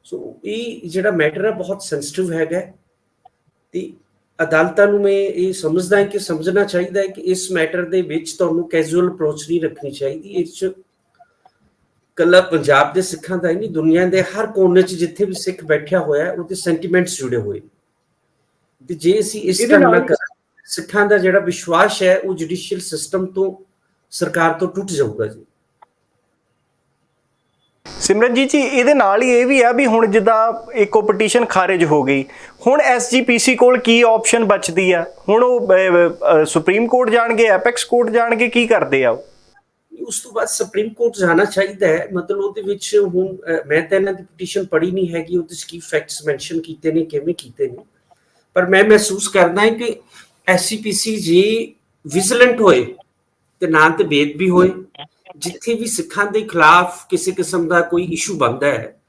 so ਇਹ ਜਿਹੜਾ ਮੈਟਰ ਹੈ ਬਹੁਤ ਸੈਂਸਿਟਿਵ ਹੈਗਾ। ਤੇ ਅਦਾਲਤਾਂ ਨੂੰ ਮੈਂ ਇਹ ਸਮਝਦਾ ਹਾਂ ਕਿ ਸਮਝਣਾ ਚਾਹੀਦਾ ਹੈ ਕਿ ਇਸ ਮੈਟਰ ਦੇ ਵਿੱਚ ਤੁਹਾਨੂੰ ਕੈਜੂਅਲ ਅਪਰੋਚ ਨਹੀਂ ਰੱਖਣੀ ਚਾਹੀਦੀ। ਇਸ ਚ ਕੱਲਾ ਪੰਜਾਬ ਦੇ ਸਿੱਖਾਂ ਦਾ ਹੀ ਨਹੀਂ ਦੁਨੀਆ ਦੇ ਹਰ ਕੋਨੇ 'ਚ ਜਿੱਥੇ ਵੀ ਸਿੱਖ ਬੈਠਿਆ ਹੋਇਆ ਹੈ ਉਹਦੇ ਸੈਂਟੀਮੈਂਟਸ ਜੁੜੇ ਹੋਏ ਨੇ। ਤੇ ਜੇ ਅਸੀਂ ਇਸ ਤਰ੍ਹਾਂ ਨਾਲ ਕਰਾਂਗੇ, ਸਿੱਖਾਂ ਦਾ ਜਿਹੜਾ ਵਿਸ਼ਵਾਸ ਹੈ ਉਹ ਜੁਡੀਸ਼ੀਅਲ ਸਿਸਟਮ ਤੋਂ ਸਰਕਾਰ ਤੋਂ ਟੁੱਟ ਜਾਊਗਾ ਜੀ। ਸਿਮਰਨਜੀਤ ਜੀ ਇਹਦੇ ਨਾਲ ਹੀ ਇਹ ਵੀ ਆ ਵੀ ਹੁਣ ਜਿੱਦਾਂ ਇੱਕ ਪਟੀਸ਼ਨ ਖਾਰਜ ਹੋ ਗਈ ਹੁਣ ਐਸਜੀਪੀਸੀ ਕੋਲ ਕੀ ਆਪਸ਼ਨ ਬਚਦੀ ਆ? ਹੁਣ ਉਹ ਸੁਪਰੀਮ ਕੋਰਟ ਜਾਣਗੇ ਐਪੈਕਸ ਕੋਰਟ ਜਾਣਗੇ ਕੀ ਕਰਦੇ ਆ ਉਹ? ਉਸ ਤੋਂ ਬਾਅਦ ਸੁਪਰੀਮ ਕੋਰਟ ਜਾਣਾ ਚਾਹੀਦਾ ਹੈ ਮਤਲਬ ਉਹਦੇ ਵਿੱਚ ਹੁਣ ਮੈਂ ਤਾਂ ਇਹਨਾਂ ਦੀ ਪਟੀਸ਼ਨ ਪੜ੍ਹੀ ਨਹੀਂ ਹੈਗੀ ਉਹਦੇ ਵਿੱਚ ਕੀ ਫੈਕਟਸ ਮੈਂਸ਼ਨ ਕੀਤੇ ਨੇ ਕਿਵੇਂ ਕੀਤੇ ਨੇ। ਪਰ ਮੈਂ ਮਹਿਸੂਸ ਕਰਦਾ ਹਾਂ ਕਿ ਐਸਸੀਪੀਸੀ ਜੀ ਵਿਜੀਲੈਂਟ ਹੋਏ ਤੇ ਨਾਂ ਤੇ ਬੇਦ ਵੀ ਹੋਏ। ਜਿੱਥੇ ਵੀ ਸਿੱਖਾਂ ਦੇ ਖਿਲਾਫ ਕਿਸੇ ਕਿਸਮ ਦਾ ਕੋਈ ਇਸ਼ੂ ਬਣਦਾ ਹੈ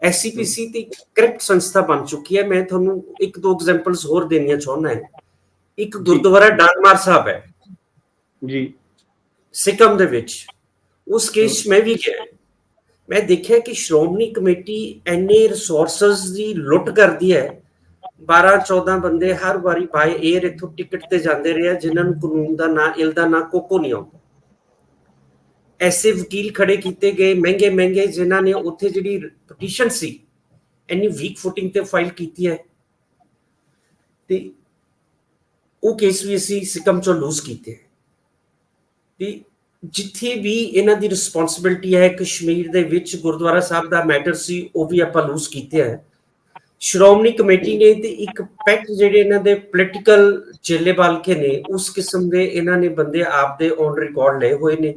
ਐਸਸੀਪੀਸੀ ਤੇ ਕਰੈਕਟ ਸੰਸਥਾ ਬਣ ਚੁੱਕੀ ਹੈ। ਮੈਂ ਤੁਹਾਨੂੰ ਇੱਕ ਦੋ ਐਗਜ਼ਾਮਪਲਸ ਹੋਰ ਦੇਣੀਆਂ ਚਾਹੁੰਦਾ ਹਾਂ। ਇੱਕ ਗੁਰਦੁਆਰਾ ਡਾਂਗਮਾਰ ਸਾਹਿਬ ਹੈ। ਜੀ। ਸਿੱਕਮ ਦੇ ਵਿੱਚ। ਉਸ ਕੇਸ ਮੈਂ ਵੀ ਗਿਆ। ਮੈਂ ਦੇਖਿਆ ਕਿ ਸ਼੍ਰੋਮਣੀ ਕਮੇਟੀ ਐਨੇ ਰਿਸੋਰਸਸ ਦੀ ਲੁੱਟ ਕਰਦੀ ਹੈ 12 14 ਬੰਦੇ ਹਰ ਵਾਰੀ ਬਾਏ 에ਅਰ ਇੱਥੋਂ ਟਿਕਟ ਤੇ ਜਾਂਦੇ ਰਹੇ ਆ, ਜਿਨ੍ਹਾਂ ਨੂੰ ਕਾਨੂੰਨ ਦਾ ਨਾਂ ਇਲ ਦਾ ਨਾਂ ਕੋਕੋ ਨਹੀਂ ਆਉਂਦਾ। ਐਸੇ ਵਕੀਲ ਖੜੇ ਕੀਤੇ ਗਏ ਮਹਿੰਗੇ ਮਹਿੰਗੇ ਜਿਨ੍ਹਾਂ ਨੇ ਉੱਥੇ ਜਿਹੜੀ ਪਟੀਸ਼ਨ ਸੀ ਐਨੀ ਵੀਕ ਫੁਟਿੰਗ ਤੇ ਫਾਈਲ ਕੀਤੀ ਹੈ। ਤੇ ਉਹ ਕੇਸ ਵੀ ਅਸੀਂ ਸਿੱਕਮ ਚੋਂ ਲੂਜ਼ ਕੀਤੇ ਹੈ। ਵੀ ਜਿੱਥੇ ਵੀ ਇਹਨਾਂ ਦੀ ਰਿਸਪੌਂਸਿਬਿਲਟੀ ਹੈ ਕਸ਼ਮੀਰ ਦੇ ਵਿੱਚ ਗੁਰਦੁਆਰਾ ਸਾਹਿਬ ਦਾ ਮੈਟਰ ਸੀ ਉਹ ਵੀ ਆਪਾਂ ਲੂਜ਼ ਕੀਤੇ ਹੈ। ਸ਼੍ਰੋਮਣੀ ਕਮੇਟੀ ਨੇ ਤੇ ਇੱਕ ਪੈਟ ਜਿਹੜੇ ਇਹਨਾਂ ਦੇ ਪੋਲੀਟੀਕਲ ਚੇਲੇ ਬਾਲਕੇ ਨੇ, ਉਸ ਕਿਸਮ ਦੇ ਇਹਨਾਂ ਨੇ ਬੰਦੇ ਆਪ ਦੇ ਔਨ ਰਿਕਾਰਡ ਲਏ ਹੋਏ ਨੇ।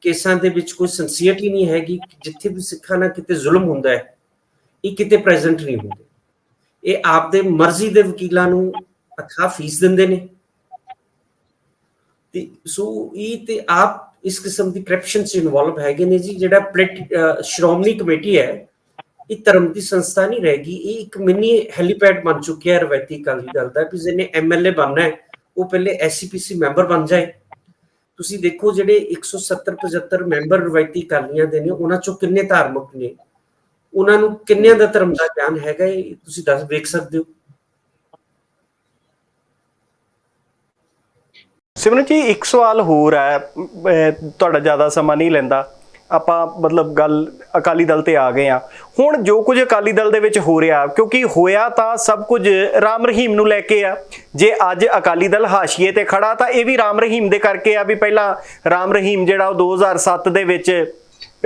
ਕੇਸਾਂ ਦੇ ਵਿੱਚ ਕੋਈ ਸੰਸੀਅਰਟੀ ਨਹੀਂ ਹੈਗੀ, ਜਿੱਥੇ ਵੀ ਸਿੱਖਾਂ ਨਾਲ ਕਿਤੇ ਜ਼ੁਲਮ ਹੁੰਦਾ ਹੈ, ਇਹ ਕਿਤੇ ਪ੍ਰੈਜ਼ੈਂਟ ਨਹੀਂ ਹੁੰਦੇ। ਇਹ ਆਪ ਦੇ ਮਰਜ਼ੀ ਦੇ ਵਕੀਲਾਂ ਨੂੰ ਅਥਾ ਫੀਸ ਦਿੰਦੇ ਨੇ। ਤੇ ਸੋ ਇਹ ਤੇ ਆਪ ਇਸ ਕਿਸਮ ਦੀ ਕਰਪਸ਼ਨ ਚ ਇਨਵੋਲਵ ਹੈਗੇ ਨੇ ਜੀ, ਜਿਹੜਾ ਪੋਲੀਟ- ਸ਼੍ਰੋਮਣੀ ਕਮੇਟੀ ਹੈ ਇਹ ਧਰਮ ਦੀ ਸੰਸਥਾ ਨਹੀਂ ਰਹੇਗੀ ਇਹ ਇੱਕ ਮਿੰਨੀ ਹੈਲੀਪੈਡ ਬਣ ਚੁੱਕਿਆ ਹੈ ਰਵਾਇਤੀ ਦਲ ਦਾ, ਵੀ ਜਿਹਨੇ ਐਮਐਲਏ ਬਣਨਾ ਹੈ, ਉਹ ਪਹਿਲੇ ਐਸਸੀਪੀਸੀ ਮੈਂਬਰ ਬਣ ਜਾਏ। ਤੁਸੀਂ ਦੇਖੋ ਜਿਹੜੇ 170 75 ਮੈਂਬਰ ਰਵਾਇਤੀ ਅਕਾਲੀਆਂ ਦੇ ਨੇ, ਉਹਨਾਂ ਚੋਂ ਕਿੰਨੇ ਧਾਰਮਿਕ ਨੇ? ਉਹਨਾਂ ਨੂੰ ਕਿੰਨਿਆਂ ਦਾ ਧਰਮ ਦਾ ਗਿਆਨ ਹੈਗਾ ਇਹ ਤੁਸੀਂ ਦੱਸ, ਵੇਖ ਸਕਦੇ ਹੋ। ਸਿਮਰਨ ਜੀ, ਇੱਕ ਸਵਾਲ ਹੋਰ ਹੈ। ਤੁਹਾਡਾ ਜ਼ਿਆਦਾ ਸਮਾਂ ਨਹੀਂ ਲੈਂਦਾ। ਆਪਾਂ ਮਤਲਬ ਗੱਲ ਅਕਾਲੀ ਦਲ ਤੇ ਆ ਗਏ ਆ ਹੁਣ ਜੋ ਕੁਝ ਅਕਾਲੀ ਦਲ ਦੇ ਵਿੱਚ ਹੋ ਰਿਹਾ, ਕਿਉਂਕਿ ਹੋਇਆ ਤਾਂ ਸਭ ਕੁਝ ਰਾਮ ਰਹੀਮ ਨੂੰ ਲੈ ਕੇ ਆ। ਜੇ ਅੱਜ ਅਕਾਲੀ ਦਲ ਹਾਸ਼ੀਏ ਤੇ ਖੜਾ, ਤਾਂ ਇਹ ਵੀ ਰਾਮ ਰਹੀਮ ਦੇ ਕਰਕੇ ਆ ਵੀ ਪਹਿਲਾਂ ਰਾਮ ਰਹੀਮ ਜਿਹੜਾ ਉਹ 2007 ਦੇ ਵਿੱਚ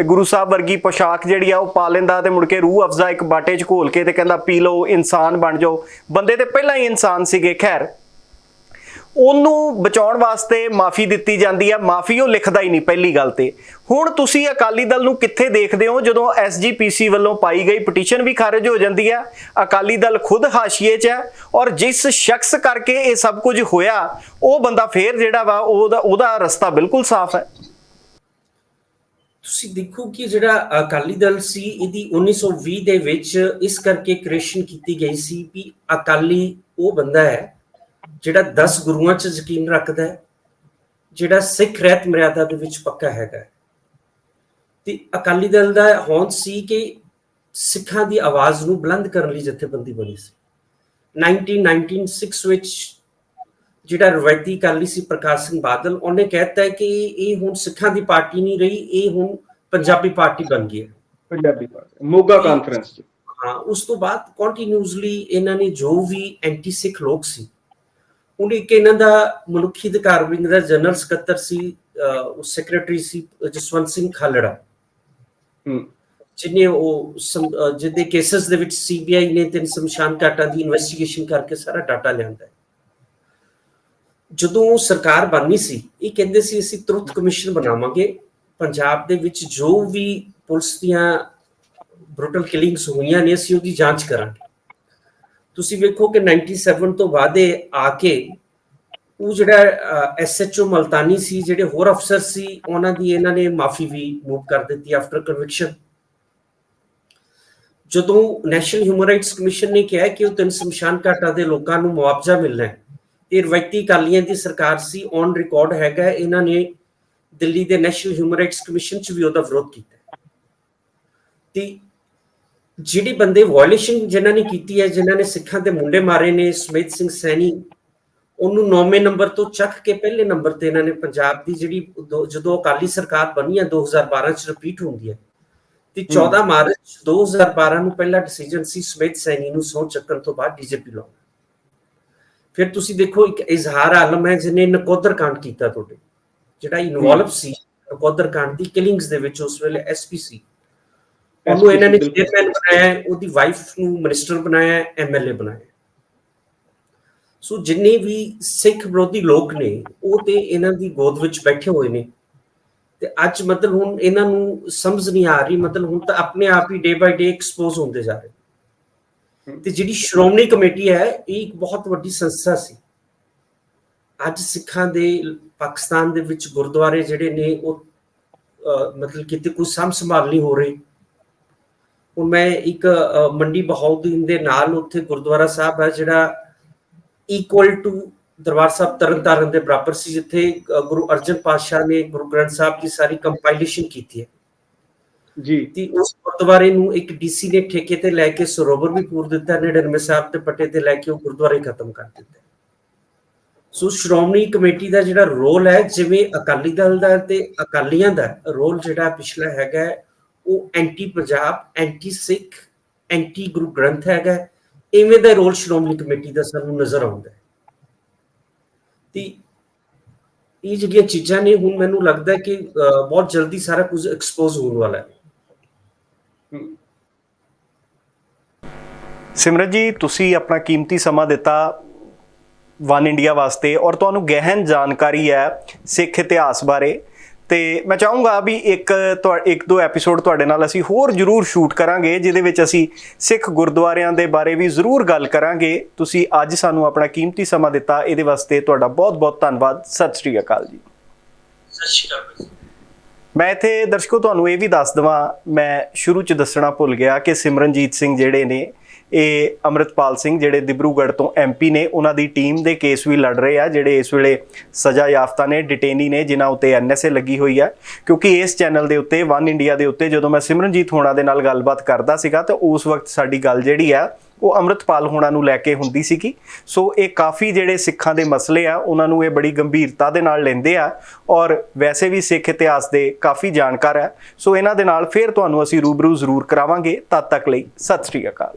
ਗੁਰੂ ਸਾਹਿਬ ਵਰਗੀ ਪੋਸ਼ਾਕ ਜਿਹੜੀ ਆ ਉਹ ਪਾ ਲੈਂਦਾ ਤੇ ਮੁੜ ਕੇ ਰੂਹ ਅਫਜ਼ਾ ਇੱਕ ਬਾਟੇ 'ਚ ਘੋਲ ਕੇ ਤੇ ਕਹਿੰਦਾ, ਪੀ ਲਓ, ਇਨਸਾਨ ਬਣ ਜਾਓ। ਬੰਦੇ ਤੇ ਪਹਿਲਾਂ ਹੀ ਇਨਸਾਨ ਸੀਗੇ, ਖੈਰ। ਉਹਨੂੰ ਬਚਾਉਣ ਵਾਸਤੇ ਮਾਫੀ ਦਿੱਤੀ ਜਾਂਦੀ ਹੈ ਮਾਫੀ ਉਹ ਲਿਖਦਾ ਹੀ ਨਹੀਂ ਪਹਿਲੀ ਗੱਲ ਤੇ। ਹੁਣ ਤੁਸੀਂ ਅਕਾਲੀ ਦਲ ਨੂੰ ਕਿੱਥੇ ਦੇਖਦੇ ਹੋ? ਜਦੋਂ ਐਸਜੀਪੀਸੀ ਵੱਲੋਂ ਪਾਈ ਗਈ ਪਟੀਸ਼ਨ ਵੀ ਖਾਰਜ ਹੋ ਜਾਂਦੀ ਹੈ ਅਕਾਲੀ ਦਲ ਖੁਦ ਹਾਸ਼ੀਏ 'ਚ ਹੈ ਔਰ ਜਿਸ ਸ਼ਖਸ ਕਰਕੇ ਇਹ ਸਭ ਕੁਝ ਹੋਇਆ, ਉਹ ਬੰਦਾ ਫੇਰ ਜਿਹੜਾ ਵਾ, ਉਹਦਾ ਉਹਦਾ ਰਸਤਾ ਬਿਲਕੁਲ ਸਾਫ਼ ਹੈ। ਤੁਸੀਂ ਦੇਖੋ ਕਿ ਜਿਹੜਾ ਅਕਾਲੀ ਦਲ ਸੀ, ਇਹਦੀ 1920 ਦੇ ਵਿੱਚ ਇਸ ਕਰਕੇ ਕ੍ਰੀਏਸ਼ਨ ਕੀਤੀ ਗਈ ਸੀ ਵੀ ਅਕਾਲੀ ਉਹ ਬੰਦਾ ਹੈ ਜਿਹੜਾ 10 ਗੁਰੂਆਂ 'ਚ ਯਕੀਨ ਰੱਖਦਾ ਹੈ ਜਿਹੜਾ ਸਿੱਖ ਰਹਿਤ ਮਰਿਆਦਾ ਦੇ ਵਿੱਚ ਪੱਕਾ ਹੈਗਾ। ਤੇ ਅਕਾਲੀ ਦਲ ਦਾ ਹੌਂਦ ਸੀ ਕਿ ਸਿੱਖਾਂ ਦੀ ਆਵਾਜ਼ ਨੂੰ ਬੁਲੰਦ ਕਰਨ ਲਈ ਜਥੇਬੰਦੀ ਬਣੀ ਸੀ। 1996 ਵਿੱਚ ਜਿਹੜਾ ਰਵਾਇਤੀ ਅਕਾਲੀ ਸੀ ਪ੍ਰਕਾਸ਼ ਸਿੰਘ ਬਾਦਲ ਉਹਨੇ ਕਹਿਤਾ ਕਿ ਇਹ ਹੁਣ ਸਿੱਖਾਂ ਦੀ ਪਾਰਟੀ ਨਹੀਂ ਰਹੀ ਇਹ ਹੁਣ ਪੰਜਾਬੀ ਪਾਰਟੀ ਬਣ ਗਈ ਹੈ। ਪੰਜਾਬੀ ਪਾਰਟੀ ਮੋਗਾ ਕਾਨਫਰੰਸ ਚ। ਹਾਂ ਉਸ ਤੋਂ ਬਾਅਦ ਕੰਟੀਨਿਊਸਲੀ ਇਹਨਾਂ ਨੇ ਜੋ ਵੀ ਐਂਟੀ ਸਿੱਖ ਲੋਕ ਸੀ ਉਹਨੇ ਇਹਨਾਂ ਦਾ ਮਨੁੱਖੀ ਅਧਿਕਾਰ ਵਿੰਗ ਦਾ ਜਨਰਲ ਸਕੱਤਰ ਸੀ ਉਹ ਸੈਕਟਰੀ ਸੀ ਜਸਵੰਤ ਸਿੰਘ ਖਾਲੜਾ। ਜਿਹਨੇ ਉਹ ਜਿਹਦੇ ਕੇਸਸ ਦੇ ਵਿੱਚ ਸੀਬੀਆਈ ਨੇ ਤਿੰਨ ਸ਼ਮਸ਼ਾਨ ਘਾਟਾਂ ਦੀ ਇਨਵੈਸਟੀਗੇਸ਼ਨ ਕਰਕੇ ਸਾਰਾ ਡਾਟਾ ਲਿਆਂਦਾ ਜਦੋਂ ਸਰਕਾਰ ਬਣਨੀ ਸੀ ਇਹ ਕਹਿੰਦੇ ਸੀ ਅਸੀਂ ਤੁਰੰਤ ਕਮਿਸ਼ਨ ਬਣਾਵਾਂਗੇ। ਪੰਜਾਬ ਦੇ ਵਿੱਚ ਜੋ ਵੀ ਪੁਲਿਸ ਦੀਆਂ ਬ੍ਰੂਟਲ ਕਿਲਿੰਗਸ ਹੋਈਆਂ ਨੇ ਅਸੀਂ ਉਹਦੀ ਜਾਂਚ ਕਰਾਂਗੇ। ਤੁਸੀਂ ਵੇਖੋ ਕਿ 97 ਤੋਂ ਬਾਅਦ ਆ ਕੇ ਉਹ ਜਿਹੜਾ ਐਸਐਚਓ ਮਲਤਾਨੀ ਸੀ, ਜਿਹੜੇ ਹੋਰ ਅਫਸਰ ਸੀ, ਉਹਨਾਂ ਦੀ ਇਹਨਾਂ ਨੇ ਮਾਫੀ ਵੀ ਮੂਵ ਕਰ ਦਿੱਤੀ ਆਫਟਰ ਕਨਵਿਕਸ਼ਨ ਜਦੋਂ ਨੈਸ਼ਨਲ ਹਿਊਮਨ ਰਾਈਟਸ ਕਮਿਸ਼ਨ ਨੇ ਕਿਹਾ ਕਿ ਉਹ ਤਿੰਨ ਸ਼ਮਸ਼ਾਨ ਘਾਟਾ ਦੇ ਲੋਕਾਂ ਨੂੰ ਮੁਆਵਜ਼ਾ ਮਿਲਣਾ ਹੈ ਤੇ ਰਵਾਇਤੀ ਅਕਾਲੀਆਂ ਦੀ ਸਰਕਾਰ ਸੀ ਔਨ ਰਿਕਾਰਡ ਹੈਗਾ, ਇਹਨਾਂ ਨੇ ਦਿੱਲੀ ਦੇ ਨੈਸ਼ਨਲ ਹਿਊਮਨ ਰਾਈਟਸ ਕਮਿਸ਼ਨ 'ਚ ਵੀ ਉਹਦਾ ਵਿਰੋਧ ਕੀਤਾ ਤੇ ਜਿਹੜੇ ਬੰਦੇ ਵਾਇਲੇਸ਼ਨ ਜਿਨ੍ਹਾਂ ਨੇ ਕੀਤੀ ਹੈ ਜਿਨ੍ਹਾਂ ਨੇ ਸਿੱਖਾਂ ਦੇ ਮੁੰਡੇ ਮਾਰੇ ਨੇ ਸਮੇਤ ਸਿੰਘ ਸੈਣੀ ਉਹਨੂੰ ਨੌਵੇਂ ਨੰਬਰ ਤੋਂ ਚੱਕ ਕੇ ਪਹਿਲੇ ਨੰਬਰ ਤੇ ਇਹਨਾਂ ਨੇ ਪੰਜਾਬ ਦੀ ਜਿਹੜੀ ਜਦੋਂ ਅਕਾਲੀ ਸਰਕਾਰ ਬਣੀ ਹੈ 2012 ਚ ਰਿਪੀਟ ਹੁੰਦੀ ਹੈ। ਤੇ 14 ਮਾਰਚ 2012 ਨੂੰ ਪਹਿਲਾ ਡਿਸੀਜਨ ਸੀ ਸਮੇਤ ਸੈਣੀ ਨੂੰ ਸਹੁੰ ਚੱਕਣ ਤੋਂ ਬਾਅਦ ਡੀਜੀਪੀ ਲਾਉਣਾ। ਫਿਰ ਤੁਸੀਂ ਦੇਖੋ ਇੱਕ ਇਜ਼ਹਾਰ ਆਲਮ ਹੈ ਜਿਹਨੇ ਨਕੋਦਰ ਕਾਂਡ ਕੀਤਾ ਤੁਹਾਡੇ। ਜਿਹੜਾ ਇਨਵੋਲਵ ਸੀ ਨਕੋਦਰ ਕਾਂਡ ਦੀ ਕਿਲਿੰਗਸ ਦੇ ਵਿੱਚ ਉਸ ਵੇਲੇ ਐਸਪੀ ਸੀ। ਉਹਨੂੰ ਇਹਨਾਂ ਨੇ। ਚੇਅਰਮੈਨ ਬਣਾਇਆ ਉਹਦੀ ਵਾਈਫ ਨੂੰ ਮਿਨਿਸਟਰ ਬਣਾਇਆ ਐਮਐਲਏ ਬਣਾਇਆ। ਸੋ ਜਿੰਨੇ ਵੀ ਸਿੱਖ ਵਿਰੋਧੀ ਲੋਕ ਨੇ ਉਹ ਤੇ ਇਹਨਾਂ ਦੀ ਗੋਦ ਵਿੱਚ ਬੈਠੇ ਹੋਏ ਨੇ ਤੇ ਅੱਜ ਮਤਲਬ ਹੁਣ ਇਹਨਾਂ ਨੂੰ ਸਮਝ ਨਹੀਂ ਆ ਰਹੀ ਮਤਲਬ ਹੁਣ ਤਾਂ ਆਪਣੇ ਆਪ ਹੀ ਡੇ ਬਾਈ ਡੇ ਐਕਸਪੋਜ਼ ਹੁੰਦੇ ਜਾ ਰਹੇ ਤੇ ਜਿਹੜੀ ਸ਼੍ਰੋਮਣੀ ਕਮੇਟੀ ਹੈ ਇਹ ਇੱਕ ਬਹੁਤ ਵੱਡੀ ਸੰਸਥਾ ਸੀ ਅੱਜ ਸਿੱਖਾਂ ਦੇ ਪਾਕਿਸਤਾਨ ਦੇ ਵਿੱਚ ਗੁਰਦੁਆਰੇ ਜਿਹੜੇ ਨੇ ਉਹ ਮਤਲਬ ਕਿਤੇ ਕੋਈ ਸਾਂਭ ਸੰਭਾਲ ਨਹੀਂ ਹੋ ਰਹੀ ਹੁਣ ਮੈਂ ਇੱਕ ਮੰਡੀ ਬਹਾਉਦੀਨ ਦੇ ਨਾਲ ਉੱਥੇ ਗੁਰਦੁਆਰਾ ਸਾਹਿਬ ਹੈ ਜਿਹੜਾ ਇਕੁਅਲ ਟੂ ਦਰਬਾਰ ਸਾਹਿਬ ਤਰਨਤਾਰਨ ਦੇ ਬਰਾਬਰ ਸੀ ਜਿੱਥੇ ਗੁਰੂ ਅਰਜਨ ਪਾਤਸ਼ਾਹ ਨੇ ਗੁਰੂ ਗ੍ਰੰਥ ਸਾਹਿਬ ਦੀ ਸਾਰੀ ਕੰਪਾਈਲੇਸ਼ਨ ਕੀਤੀ ਹੈ। ਜੀ। ਤੇ ਉਸ ਗੁਰਦੁਆਰੇ ਨੂੰ ਇੱਕ ਡੀਸੀ ਨੇ ਠੇਕੇ ਤੇ ਲੈ ਕੇ ਸਰੋਵਰ ਵੀ ਪੂਰ ਦਿੱਤਾ ਨੜਨਵੇਂ ਸਾਹਿਬ ਦੇ ਪੱਟੇ ਤੇ ਲੈ ਕੇ ਉਹ ਗੁਰਦੁਆਰੇ ਖਤਮ ਕਰ ਦਿੱਤਾ। ਸੋ ਸ਼੍ਰੋਮਣੀ ਕਮੇਟੀ ਦਾ ਜਿਹੜਾ ਰੋਲ ਹੈ ਜਿਵੇਂ ਅਕਾਲੀ ਦਲ ਦਾ ਤੇ ਅਕਾਲੀਆਂ ਦਾ ਰੋਲ ਜਿਹੜਾ ਪਿਛਲਾ ਹੈਗਾ ਉਹ anti Punjab anti Sikh anti Guru Granth ਹੈਗਾ ਇਵੇਂ ਦਾ ਰੋਲ ਸ਼੍ਰੋਮਣੀ ਕਮੇਟੀ ਦਾ ਸਾਨੂੰ ਨਜ਼ਰ ਆਉਂਦਾ ਹੈ। ਤੇ ਇਹ ਜਿਹੜੀਆਂ ਚੀਜ਼ਾਂ ਨੇ, ਹੁਣ ਮੈਨੂੰ ਲੱਗਦਾ ਕਿ ਬਹੁਤ ਜਲਦੀ ਸਾਰਾ ਕੁਝ ਐਕਸਪੋਜ਼ ਹੋਣ ਵਾਲਾ ਹੈ। ਹੂੰ। ਸਿਮਰਨ ਜੀ, ਤੁਸੀਂ ਆਪਣਾ ਕੀਮਤੀ ਸਮਾਂ ਦਿੱਤਾ ਵਨ ਇੰਡੀਆ ਵਾਸਤੇ ਔਰ ਤੁਹਾਨੂੰ ਗਹਿਨ ਜਾਣਕਾਰੀ ਹੈ ਸਿੱਖ ਇਤਿਹਾਸ ਬਾਰੇ। ਤੇ ਮੈਂ ਚਾਹੂੰਗਾ ਵੀ ਇੱਕ ਇੱਕ ਦੋ ਐਪੀਸੋਡ ਤੁਹਾਡੇ ਨਾਲ ਅਸੀਂ ਹੋਰ ਜ਼ਰੂਰ ਸ਼ੂਟ ਕਰਾਂਗੇ ਜਿਹਦੇ ਵਿੱਚ ਅਸੀਂ ਸਿੱਖ ਗੁਰਦੁਆਰਿਆਂ ਦੇ ਬਾਰੇ ਵੀ ਜ਼ਰੂਰ ਗੱਲ ਕਰਾਂਗੇ। ਤੁਸੀਂ ਅੱਜ ਸਾਨੂੰ ਆਪਣਾ ਕੀਮਤੀ ਸਮਾਂ ਦਿੱਤਾ ਇਹਦੇ ਵਾਸਤੇ ਤੁਹਾਡਾ ਬਹੁਤ-ਬਹੁਤ ਧੰਨਵਾਦ। ਸਤਿ ਸ੍ਰੀ ਅਕਾਲ ਜੀ। ਸਤਿ ਸ਼੍ਰੀ ਅਕਾਲ ਮੈਂ ਇੱਥੇ ਦਰਸ਼ਕੋ ਤੁਹਾਨੂੰ ਇਹ ਵੀ ਦੱਸ ਦਵਾਂ ਮੈਂ ਸ਼ੁਰੂ ਚ ਦੱਸਣਾ ਭੁੱਲ ਗਿਆ ਕਿ ਸਿਮਰਨਜੀਤ ਸਿੰਘ ਜਿਹੜੇ ਨੇ ਇਹ ਅਮਰਿਤਪਾਲ ਸਿੰਘ ਜਿਹੜੇ ਦਿਬਰੂਗੜ੍ਹ ਤੋਂ ਐਮਪੀ ਨੇ, ਉਹਨਾਂ ਦੀ ਟੀਮ ਦੇ ਕੇਸ ਵੀ ਲੜ ਰਹੇ ਆ, ਜਿਹੜੇ ਇਸ ਵੇਲੇ ਸਜ਼ਾ ਯਾਫਤਾ ਨੇ ਡਿਟੇਨੀ ਨੇ, ਜਿਨ੍ਹਾਂ ਉੱਤੇ ਐਨਐਸਏ ਲੱਗੀ ਹੋਈ ਹੈ ਕਿਉਂਕਿ ਇਸ ਚੈਨਲ ਦੇ ਉੱਤੇ ਵਨ ਇੰਡੀਆ ਦੇ ਉੱਤੇ, ਜਦੋਂ ਮੈਂ ਸਿਮਰਨਜੀਤ ਹੋਣਾ ਦੇ ਨਾਲ ਗੱਲਬਾਤ ਕਰਦਾ ਸੀਗਾ, ਤਾਂ ਉਸ ਵਕਤ ਸਾਡੀ ਗੱਲ ਜਿਹੜੀ ਆ, ਉਹ ਅਮਰਿਤਪਾਲ ਹੋਣਾ ਨੂੰ ਲੈ ਕੇ ਹੁੰਦੀ ਸੀਗੀ। ਸੋ ਇਹ ਕਾਫੀ ਜਿਹੜੇ ਸਿੱਖਾਂ ਦੇ ਮਸਲੇ ਆ, ਉਹਨਾਂ ਨੂੰ ਇਹ ਬੜੀ ਗੰਭੀਰਤਾ ਦੇ ਨਾਲ ਲੈਂਦੇ ਆ, ਔਰ ਵੈਸੇ ਵੀ ਸਿੱਖ ਇਤਿਹਾਸ ਦੇ ਕਾਫੀ ਜਾਣਕਾਰ ਹੈ ਸੋ ਇਹਨਾਂ ਦੇ ਨਾਲ ਫਿਰ ਤੁਹਾਨੂੰ ਅਸੀਂ ਰੂਬਰੂ ਜ਼ਰੂਰ ਕਰਾਵਾਂਗੇ। ਤਦ ਤੱਕ ਲਈ ਸਤਿ ਸ੍ਰੀ ਅਕਾਲ।